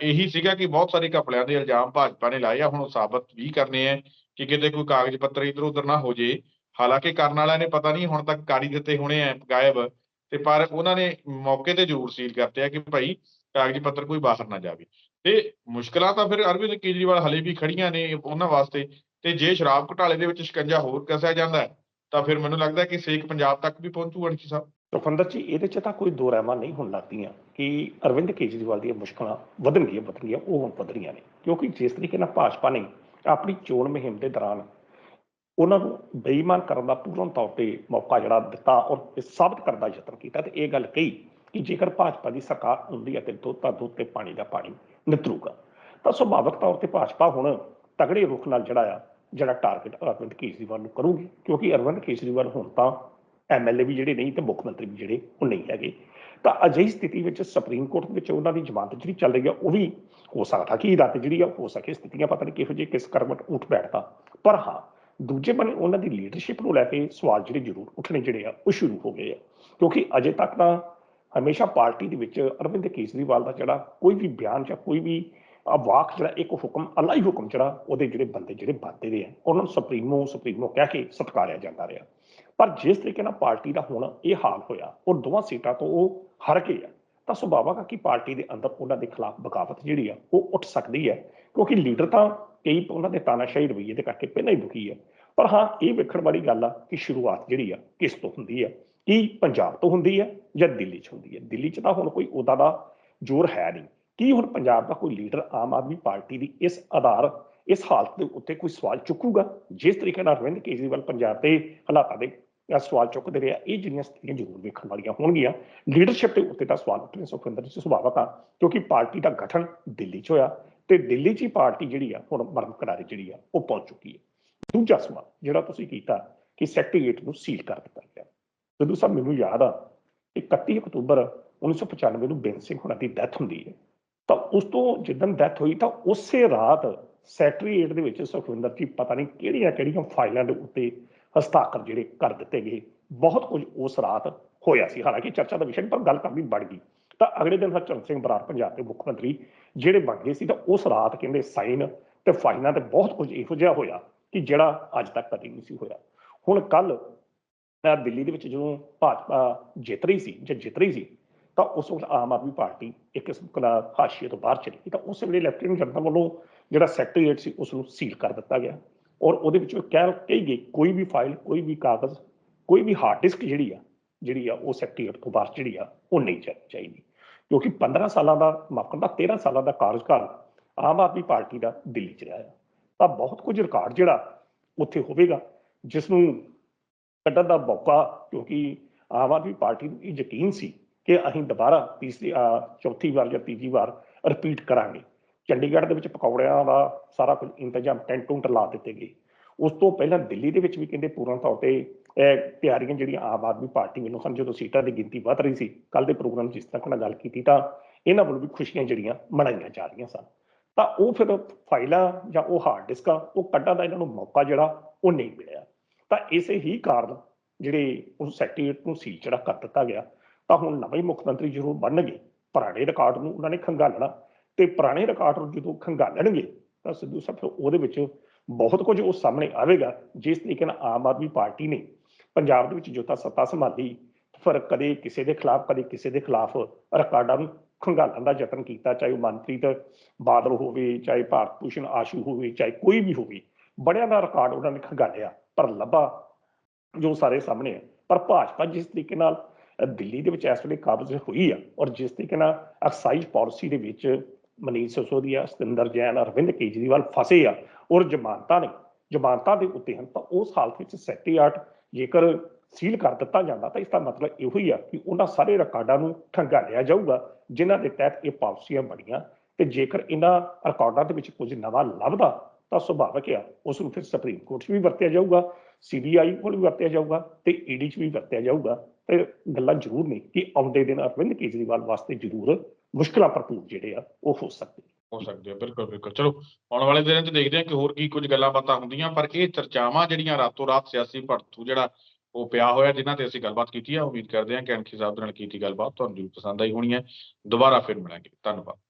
ਇਹੀ ਸੀਗਾ ਕਿ ਬਹੁਤ ਸਾਰੇ ਘਪਲਿਆਂ ਦੇ ਇਲਜ਼ਾਮ ਭਾਜਪਾ ਨੇ ਲਾਏ ਆ, ਹੁਣ ਉਹ ਸਾਬਤ ਵੀ ਕਰਨੇ ਆ ਕਿ ਕਿਤੇ ਕੋਈ ਕਾਗਜ਼ ਪੱਤਰ ਇਧਰ ਉਧਰ ਨਾ ਹੋ ਜੇ। ਹਾਲਾਂਕਿ ਕਰਨ ਵਾਲਿਆਂ ਨੇ ਪਤਾ ਨਹੀਂ ਹੁਣ ਤੱਕ ਕਾਰੀ ਦਿੱਤੇ ਹੋਣੇ ਆ ਗਾਇਬ। ਤੇ ਪਰ ਉਹਨਾਂ ਨੇ ਮੌਕੇ ਤੇ ਜ਼ਰੂਰ ਸੀਲ ਕਰਤੇ ਆ ਕਿ ਭਾਈ ਕਾਗਜ਼ ਪੱਤਰ ਕੋਈ ਬਾਹਰ ਨਾ ਜਾਵੇ। ਤੇ ਮੁਸ਼ਕਲਾਂ ਤਾਂ ਫਿਰ ਅਰਵਿੰਦ ਕੇਜਰੀਵਾਲ ਹਲੇ ਵੀ ਖੜੀਆਂ ਨੇ ਉਹਨਾਂ ਵਾਸਤੇ। ਤੇ ਜੇ ਸ਼ਰਾਬ ਘੁਟਾਲੇ ਦੇ ਵਿੱਚ ਸ਼ਿਕੰਜਾ ਹੋਰ ਕਸਿਆ ਜਾਂਦਾ ਤਾਂ ਫਿਰ ਮੈਨੂੰ ਲੱਗਦਾ ਕਿ ਸੇਕ ਪੰਜਾਬ ਤੱਕ ਵੀ ਪਹੁੰਚੂ, ਅਣਖੀ ਸਾਹਿਬ। ਸੁਖਵਿੰਦਰ ਜੀ, ਇਹਦੇ ਚ ਤਾਂ ਕੋਈ ਦੋ ਰਹਿਮਾ ਨਹੀਂ ਹੋਣ ਲੱਗਦੀਆਂ ਕਿ ਅਰਵਿੰਦ ਕੇਜਰੀਵਾਲ ਦੀਆਂ ਮੁਸ਼ਕਲਾਂ ਵਧਣਗੀਆਂ ਵਧਣਗੀਆਂ, ਉਹ ਹੁਣ ਵਧ ਰਹੀਆਂ ਨੇ। ਕਿਉਂਕਿ ਜਿਸ ਤਰੀਕੇ ਨਾਲ ਭਾਜਪਾ ਨੇ ਆਪਣੀ ਚੋਣ ਮੁਹਿੰਮ ਦੇ ਦੌਰਾਨ ਉਹਨਾਂ ਨੂੰ ਬੇਈਮਾਨ ਕਰਨ ਦਾ ਪੂਰਨ ਤੌਰ ਤੇ ਮੌਕਾ ਜਿਹੜਾ ਦਿੱਤਾ ਔਰ ਸਾਬਤ ਕਰਨ ਦਾ ਯਤਨ ਕੀਤਾ ਤੇ ਇਹ ਗੱਲ ਕਹੀ ਕਿ ਜੇਕਰ ਭਾਜਪਾ ਦੀ ਸਰਕਾਰ ਹੁੰਦੀ ਹੈ ਤੇ ਦੁੱਧ ਤਾਂ ਦੁੱਧ ਤੇ ਪਾਣੀ ਦਾ ਪਾਣੀ ਨਿਤਰੂਗਾ, ਤਾਂ ਸੁਭਾਵਕ ਤੌਰ ਤੇ ਭਾਜਪਾ ਹੁਣ ਤਗੜੇ ਰੁਖ ਨਾਲ ਜਿਹੜਾ ਆ, ਜਿਹੜਾ ਟਾਰਗੇਟ ਅਰਵਿੰਦ ਕੇਜਰੀਵਾਲ ਨੂੰ ਕਰੂਗੀ, ਕਿਉਂਕਿ ਅਰਵਿੰਦ ਕੇਜਰੀਵਾਲ ਹੁਣ ਤਾਂ ਐਮਐਲਏ ਵੀ ਜਿਹੜੇ ਨਹੀਂ ਤੇ ਮੁੱਖ ਮੰਤਰੀ ਵੀ ਜਿਹੜੇ, ਉਹ ਨਹੀਂ ਹੈਗੇ। ਤਾਂ ਅਜਿਹੀ ਸਥਿਤੀ ਵਿੱਚ ਸੁਪਰੀਮ ਕੋਰਟ ਵਿੱਚ ਉਹਨਾਂ ਦੀ ਜ਼ਮਾਨਤ ਜਿਹੜੀ ਚੱਲ ਰਹੀ ਆ, ਉਹ ਵੀ ਹੋ ਸਕਦਾ, ਕਿ ਰਾਤ ਜਿਹੜੀ ਆ, ਹੋ ਸਕੇ ਸਥਿਤੀਆਂ ਪਤਾ ਨਹੀਂ ਕਿਹੋ ਜਿਹੇ ਕਿਸ ਕਰਮਟ ਉੱਠ ਬੈਠਦਾ। ਪਰ ਹਾਂ, ਦੂਜੇ ਬੰਨੇ ਉਹਨਾਂ ਦੀ ਲੀਡਰਸ਼ਿਪ ਨੂੰ ਲੈ ਕੇ ਸਵਾਲ ਜਿਹੜੇ ਜ਼ਰੂਰ ਉੱਠਣੇ ਜਿਹੜੇ ਆ, ਉਹ ਸ਼ੁਰੂ ਹੋ ਗਏ ਆ। ਕਿਉਂਕਿ ਅਜੇ ਤੱਕ ਤਾਂ ਹਮੇਸ਼ਾ ਪਾਰਟੀ ਦੇ ਵਿੱਚ ਅਰਵਿੰਦ ਕੇਜਰੀਵਾਲ ਦਾ ਜਿਹੜਾ ਕੋਈ ਵੀ ਬਿਆਨ ਜਾਂ ਕੋਈ ਵੀ ਵਾਕ ਜਿਹੜਾ ਇੱਕ ਹੁਕਮ, ਅਲਾਈ ਹੁਕਮ ਜਿਹੜਾ ਉਹਦੇ ਜਿਹੜੇ ਬੰਦੇ ਜਿਹੜੇ ਬੰਦੇ ਦੇ ਆ, ਉਹਨਾਂ ਨੂੰ ਸੁਪਰੀਮੋ ਸੁਪਰੀਮੋ ਕਹਿ ਕੇ ਸਤਕਾਰਿਆ ਜਾਂਦਾ ਰਿਹਾ। ਪਰ ਜਿਸ ਤਰੀਕੇ ਨਾਲ ਪਾਰਟੀ ਦਾ ਹੁਣ ਇਹ ਹਾਲ ਹੋਇਆ, ਉਹ ਦੋਵਾਂ ਸੀਟਾਂ ਤੋਂ ਉਹ ਹਾਰ ਗਏ ਆ, ਤਾਂ ਸੁਭਾਵਕ ਆ ਕਿ ਪਾਰਟੀ ਦੇ ਅੰਦਰ ਉਹਨਾਂ ਦੇ ਖਿਲਾਫ ਬਗਾਵਤ ਜਿਹੜੀ ਆ, ਉਹ ਉੱਠ ਸਕਦੀ ਹੈ ਕਿਉਂਕਿ ਲੀਡਰ ਤਾਂ ਕਈ ਉਹਨਾਂ ਦੇ ਤਾਨਾਸ਼ਾਹੀ ਰਵੱਈਏ ਦੇ ਕਰਕੇ ਪਹਿਲਾਂ ਹੀ ਦੁਖੀ ਹੈ ਪਰ ਹਾਂ, ਇਹ ਵੇਖਣ ਵਾਲੀ ਗੱਲ ਆ ਕਿ ਸ਼ੁਰੂਆਤ ਜਿਹੜੀ ਆ, ਕਿਸ ਤੋਂ ਹੁੰਦੀ ਆ। ਕੀ ਪੰਜਾਬ ਤੋਂ ਹੁੰਦੀ ਹੈ ਜਾਂ ਦਿੱਲੀ 'ਚ ਹੁੰਦੀ ਹੈ? ਦਿੱਲੀ 'ਚ ਤਾਂ ਹੁਣ ਕੋਈ ਉਹਦਾ ਦਾ ਜ਼ੋਰ ਹੈ ਨਹੀਂ। ਕੀ ਹੁਣ ਪੰਜਾਬ ਦਾ ਕੋਈ ਲੀਡਰ ਆਮ ਆਦਮੀ ਪਾਰਟੀ ਦੀ ਇਸ ਆਧਾਰ ਇਸ ਹਾਲਤ ਦੇ ਉੱਤੇ ਕੋਈ ਸਵਾਲ ਚੁੱਕੂਗਾ? ਜਿਸ ਤਰੀਕੇ ਨਾਲ ਅਰਵਿੰਦ ਕੇਜਰੀਵਾਲ ਪੰਜਾਬ ਦੇ ਹਾਲਾਤਾਂ ਦੇ ਸਵਾਲ ਚੁੱਕਦੇ ਰਹੇ ਆ, ਇਹ ਜਿਹੜੀਆਂ ਸਥਿਤੀਆਂ ਜ਼ਰੂਰ ਵੇਖਣ ਵਾਲੀਆਂ ਹੋਣਗੀਆਂ। ਲੀਡਰਸ਼ਿਪ ਦੇ ਉੱਤੇ ਤਾਂ ਸਵਾਲ ਉੱਠਣੇ ਸੁਖਵਿੰਦਰ ਜੀ ਸੁਭਾਵਕ ਆ ਕਿਉਂਕਿ ਪਾਰਟੀ ਦਾ ਗਠਨ ਦਿੱਲੀ 'ਚ ਹੋਇਆ ਤੇ ਦਿੱਲੀ 'ਚ ਹੀ ਪਾਰਟੀ ਜਿਹੜੀ ਆ ਹੁਣ ਮਰਮ ਕਰਾਰੇ ਜਿਹੜੀ ਆ ਉਹ ਪਹੁੰਚ ਚੁੱਕੀ ਹੈ। ਦੂਜਾ ਸਵਾਲ ਜਿਹੜਾ ਤੁਸੀਂ ਕੀਤਾ ਕਿ ਸੈਕਟਰੀਏਟ ਨੂੰ ਸੀਲ ਕਰ ਦਿੱਤਾ ਗਿਆ। ਜਦੋਂ ਸਾਹਿਬ ਮੈਨੂੰ ਯਾਦ ਆ ਕਿ 31 ਅਕਤੂਬਰ 1995 ਨੂੰ ਬੇਨ ਸਿੰਘ ਹੁਣਾਂ ਦੀ ਡੈਥ ਹੁੰਦੀ ਹੈ। ਤਾਂ ਉਸ ਤੋਂ ਜਿੱਦਣ ਡੈਥ ਹੋਈ ਤਾਂ ਉਸੇ ਰਾਤ ਸੈਕਟਰੀਏਟ ਦੇ ਵਿੱਚ ਸੁਖਵਿੰਦਰ ਜੀ ਪਤਾ ਨਹੀਂ ਕਿਹੜੀਆਂ ਕਿਹੜੀਆਂ ਫਾਈਲਾਂ ਦੇ ਉੱਤੇ ਹਸਤਾਖਰ ਜਿਹੜੇ ਕਰ ਦਿੱਤੇ ਗਏ। ਬਹੁਤ ਕੁਝ ਉਸ ਰਾਤ ਹੋਇਆ ਸੀ। ਹਾਲਾਂਕਿ ਚਰਚਾ ਦਾ ਵਿਸ਼ਾ ਪਰ ਗੱਲ ਕਰਨੀ ਬਣ ਗਈ। ਤਾਂ ਅਗਲੇ ਦਿਨ ਹਰਚੰਦ ਸਿੰਘ ਬਰਾੜ, ਪੰਜਾਬ ਦੇ ਮੁੱਖ ਮੰਤਰੀ ਜਿਹੜੇ ਬਣ ਗਏ ਸੀ, ਤਾਂ ਉਸ ਰਾਤ ਕਹਿੰਦੇ ਸਾਈਨ ਤੇ ਫਾਈਲਾਂ ਤੇ ਬਹੁਤ ਕੁਝ ਇਹੋ ਜਿਹਾ ਹੋਇਆ ਕਿ ਜਿਹੜਾ ਅੱਜ ਤੱਕ ਕਦੇ ਨਹੀਂ ਸੀ ਹੋਇਆ। ਹੁਣ ਕੱਲ ਦਿੱਲੀ ਦੇ ਵਿੱਚ ਜਦੋਂ ਭਾਜਪਾ ਜਿੱਤ ਰਹੀ ਸੀ, ਜਾਂ ਜਿੱਤ ਰਹੀ ਸੀ, ਤਾਂ ਉਸ ਵਕਤ ਆਮ ਆਦਮੀ ਪਾਰਟੀ ਇੱਕ ਕਿਸਮ ਦਾ ਹਾਸ਼ੀਏ ਤੋਂ ਬਾਹਰ ਚਲੀ ਗਈ। ਤਾਂ ਉਸ ਵੇਲੇ ਲੈਫਟੀਨੈਂਟ ਜਨਰਲ ਵੱਲੋਂ ਜਿਹੜਾ ਸੈਕਟਰੀਏਟ ਸੀ ਉਸ ਨੂੰ ਸੀਲ ਕਰ ਦਿੱਤਾ ਗਿਆ। ਔਰ ਉਹਦੇ ਵਿੱਚੋਂ ਕਹਿ ਕਹੀ ਗਈ, ਕੋਈ ਵੀ ਫਾਈਲ, ਕੋਈ ਵੀ ਕਾਗਜ਼, ਕੋਈ ਵੀ ਹਾਰਡ ਡਿਸਕ ਜਿਹੜੀ ਆ ਜਿਹੜੀ ਆ ਉਹ ਸੈਕਟਰੀਏਟ ਤੋਂ ਬਾਹਰ ਜਿਹੜੀ ਆ, ਉਹ ਨਹੀਂ ਜਾਣੀ ਚਾਹੀਦੀ। ਕਿਉਂਕਿ 15 ਸਾਲਾਂ ਦਾ ਮਾਫ ਕਰਦਾ 13 ਸਾਲਾਂ ਦਾ ਕਾਰਜਕਾਲ ਆਮ ਆਦਮੀ ਪਾਰਟੀ ਦਾ ਦਿੱਲੀ 'ਚ ਰਿਹਾ ਆ। ਤਾਂ ਬਹੁਤ ਕੁਝ ਰਿਕਾਰਡ ਜਿਹੜਾ ਉੱਥੇ ਹੋਵੇਗਾ ਜਿਸ ਨੂੰ ਕੱਢਣ ਦਾ ਮੌਕਾ, ਕਿਉਂਕਿ ਆਮ ਆਦਮੀ ਪਾਰਟੀ ਨੂੰ ਇਹ ਯਕੀਨ ਸੀ ਕਿ ਅਸੀਂ ਦੁਬਾਰਾ ਤੀਸਰੀ ਚੌਥੀ ਵਾਰ ਜਾਂ ਤੀਜੀ ਵਾਰ ਰਿਪੀਟ ਕਰਾਂਗੇ। ਚੰਡੀਗੜ੍ਹ ਦੇ ਵਿੱਚ ਪਕੌੜਿਆਂ ਦਾ ਸਾਰਾ ਕੁਝ ਇੰਤਜ਼ਾਮ ਟੈਂਟ ਟੁੰਟ ਲਾ ਦਿੱਤੇ ਗਏ। ਉਸ ਤੋਂ ਪਹਿਲਾਂ ਦਿੱਲੀ ਦੇ ਵਿੱਚ ਵੀ ਕਹਿੰਦੇ ਪੂਰਨ ਤੌਰ ਤੇ ਤਿਆਰੀਆਂ ਜਿਹੜੀਆਂ ਆਮ ਆਦਮੀ ਪਾਰਟੀ ਵੱਲੋਂ ਸਨ, ਜਦੋਂ ਸੀਟਾਂ ਦੀ ਗਿਣਤੀ ਵੱਧ ਰਹੀ ਸੀ ਕੱਲ ਦੇ ਪ੍ਰੋਗਰਾਮ ਜਿਸ ਤੱਕ ਨਾਲ ਗੱਲ ਕੀਤੀ ਤਾਂ ਇਹਨਾਂ ਵੱਲੋਂ ਵੀ ਖੁਸ਼ੀਆਂ ਜਿਹੜੀਆਂ ਮਨਾਈਆਂ ਜਾ ਰਹੀਆਂ ਸਨ। ਤਾਂ ਉਹ ਫਿਰ ਫਾਈਲਾਂ ਜਾਂ ਉਹ ਹਾਰਡ ਡਿਸਕਾਂ ਉਹ ਕੱਢਣ ਦਾ ਇਹਨਾਂ ਨੂੰ ਮੌਕਾ ਜਿਹੜਾ ਉਹ ਨਹੀਂ ਮਿਲਿਆ। ਤਾਂ ਇਸੇ ਹੀ ਕਾਰਨ ਜਿਹੜੇ ਉਸ ਸੈਕਟਰੀਏਟ ਨੂੰ ਸੀਲ ਜਿਹੜਾ ਕਰ ਦਿੱਤਾ ਗਿਆ, ਤਾਂ ਹੁਣ ਨਵੇਂ ਮੁੱਖ ਮੰਤਰੀ ਜ਼ਰੂਰ ਬਣਨਗੇ। ਪੁਰਾਣੇ ਰਿਕਾਰਡ ਨੂੰ ਉਹਨਾਂ ਨੇ ਖੰਗਾਲਣਾ ਤੇ ਪੁਰਾਣੇ ਰਿਕਾਰਡ ਨੂੰ ਜਦੋਂ ਖੰਗਾਲਣਗੇ, ਤਾਂ ਸਿੱਧੂ ਸਾਹਿਬ ਉਹਦੇ ਵਿੱਚ ਬਹੁਤ ਕੁਝ ਉਹ ਸਾਹਮਣੇ ਆਵੇਗਾ, ਜਿਸ ਤਰੀਕੇ ਨਾਲ ਆਮ ਆਦਮੀ ਪਾਰਟੀ ਨੇ ਪੰਜਾਬ ਦੇ ਵਿੱਚ ਜੋਤਾ ਸੱਤਾ ਸੰਭਾਲੀ ਫਿਰ ਕਦੇ ਕਿਸੇ ਦੇ ਖਿਲਾਫ, ਕਦੇ ਕਿਸੇ ਦੇ ਖਿਲਾਫ ਰਿਕਾਰਡਾਂ ਨੂੰ ਖੰਗਾਲਣ ਦਾ ਯਤਨ ਕੀਤਾ, ਚਾਹੇ ਉਹ ਮਨਪ੍ਰੀਤ ਬਾਦਲ ਹੋਵੇ, ਚਾਹੇ ਭਾਰਤ ਭੂਸ਼ਣ ਆਸ਼ੂ ਹੋਵੇ, ਚਾਹੇ ਕੋਈ ਵੀ ਹੋਵੇ, ਬੜਿਆਂ ਦਾ ਰਿਕਾਰਡ ਉਹਨਾਂ ਨੇ ਖੰਗਾਲਿਆ। ਪਰ ਲੱਭਾ ਜੋ ਸਾਰੇ ਸਾਹਮਣੇ ਆ। ਪਰ ਭਾਜਪਾ ਜਿਸ ਤਰੀਕੇ ਨਾਲ ਦਿੱਲੀ ਦੇ ਵਿੱਚ ਇਸ ਵੇਲੇ ਕਾਬਜ਼ ਹੋਈ ਆ ਔਰ ਜਿਸ ਤਰੀਕੇ ਨਾਲ ਐਕਸਾਈਜ਼ ਪਾਲਿਸੀ ਦੇ ਵਿੱਚ ਮਨੀਸ਼ ਸਿਸੋਦੀਆ, ਸਤਿੰਦਰ ਜੈਨ, ਅਰਵਿੰਦ ਕੇਜਰੀਵਾਲ ਫਸੇ ਆ ਔਰ ਜ਼ਮਾਨਤਾਂ ਨੇ, ਜ਼ਮਾਨਤਾਂ ਦੇ ਉੱਤੇ ਹਨ ਤਾਂ ਉਸ ਹਾਲਤ ਵਿੱਚ ਸੈਕਟਰੀਆਟ ਜੇਕਰ ਸੀਲ ਕਰ ਦਿੱਤਾ ਜਾਂਦਾ ਤਾਂ ਇਸ ਦਾ ਮਤਲਬ ਇਹੋ ਹੀ ਆ ਕਿ ਉਹਨਾਂ ਸਾਰੇ ਰਿਕਾਰਡਾਂ ਨੂੰ ਖੰਗਾਲਿਆ ਜਾਊਗਾ, ਜਿਨ੍ਹਾਂ ਦੇ ਤਹਿਤ ਇਹ ਪਾਲਿਸੀਆਂ ਬਣੀਆਂ ਤੇ ਜੇਕਰ ਇਹਨਾਂ ਰਿਕਾਰਡਾਂ ਦੇ ਵਿੱਚ ਕੁਝ ਨਵਾਂ ਲੱਭਦਾ ਤਾਂ ਸੁਭਾਵਕ ਆ ਉਸ ਨੂੰ ਫਿਰ ਸੁਪਰੀਮ ਕੋਰਟ 'ਚ ਵੀ ਵਰਤਿਆ ਜਾਊਗਾ ਸੀਬੀਆਈ ਕੋਲ ਵੀ ਵਰਤਿਆ ਜਾਊਗਾ ਤੇ ਈਡੀ 'ਚ ਵੀ ਵਰਤਿਆ ਜਾਊਗਾ ਤੇ ਗੱਲਾਂ ਜ਼ਰੂਰ ਨੇ ਕਿ ਆਉਂਦੇ ਦਿਨ ਅਰਵਿੰਦ ਕੇਜਰੀਵਾਲ ਵਾਸਤੇ ਜ਼ਰੂਰ ਮੁਸ਼ਕਲਾਂ ਭਰਪੂਰ ਜਿਹੜੇ ਆ, ਉਹ ਹੋ ਸਕਦੇ ਹੋ ਸਕਦੇ ਆ, ਬਿਲਕੁਲ ਬਿਲਕੁਲ। ਚਲੋ, ਆਉਣ ਵਾਲੇ ਦਿਨਾਂ 'ਚ ਦੇਖਦੇ ਹਾਂ ਕਿ ਹੋਰ ਕੀ ਕੁਝ ਗੱਲਾਂ ਬਾਤਾਂ ਹੁੰਦੀਆਂ, ਪਰ ਇਹ ਚਰਚਾਵਾਂ ਜਿਹੜੀਆਂ ਰਾਤੋਂ ਰਾਤ ਸਿਆਸੀ ਭੜਥੂ ਜਿਹੜਾ ਉਹ ਪਿਆ ਹੋਇਆ, ਜਿਨ੍ਹਾਂ ਤੇ ਅਸੀਂ ਗੱਲਬਾਤ ਕੀਤੀ ਆ, ਉਮੀਦ ਕਰਦੇ ਹਾਂ ਕਿ ਅਣਖੀ ਸਾਹਿਬ ਦੇ ਨਾਲ ਕੀਤੀ ਗੱਲਬਾਤ, ਤੁਹਾਨੂੰ ਜ਼ਰੂਰ ਪਸੰਦ ਆਈ ਹੋਣੀ ਹੈ। ਦੁਬਾਰਾ ਫਿਰ ਮਿਲਾਂਗੇ। ਧੰਨਵਾਦ।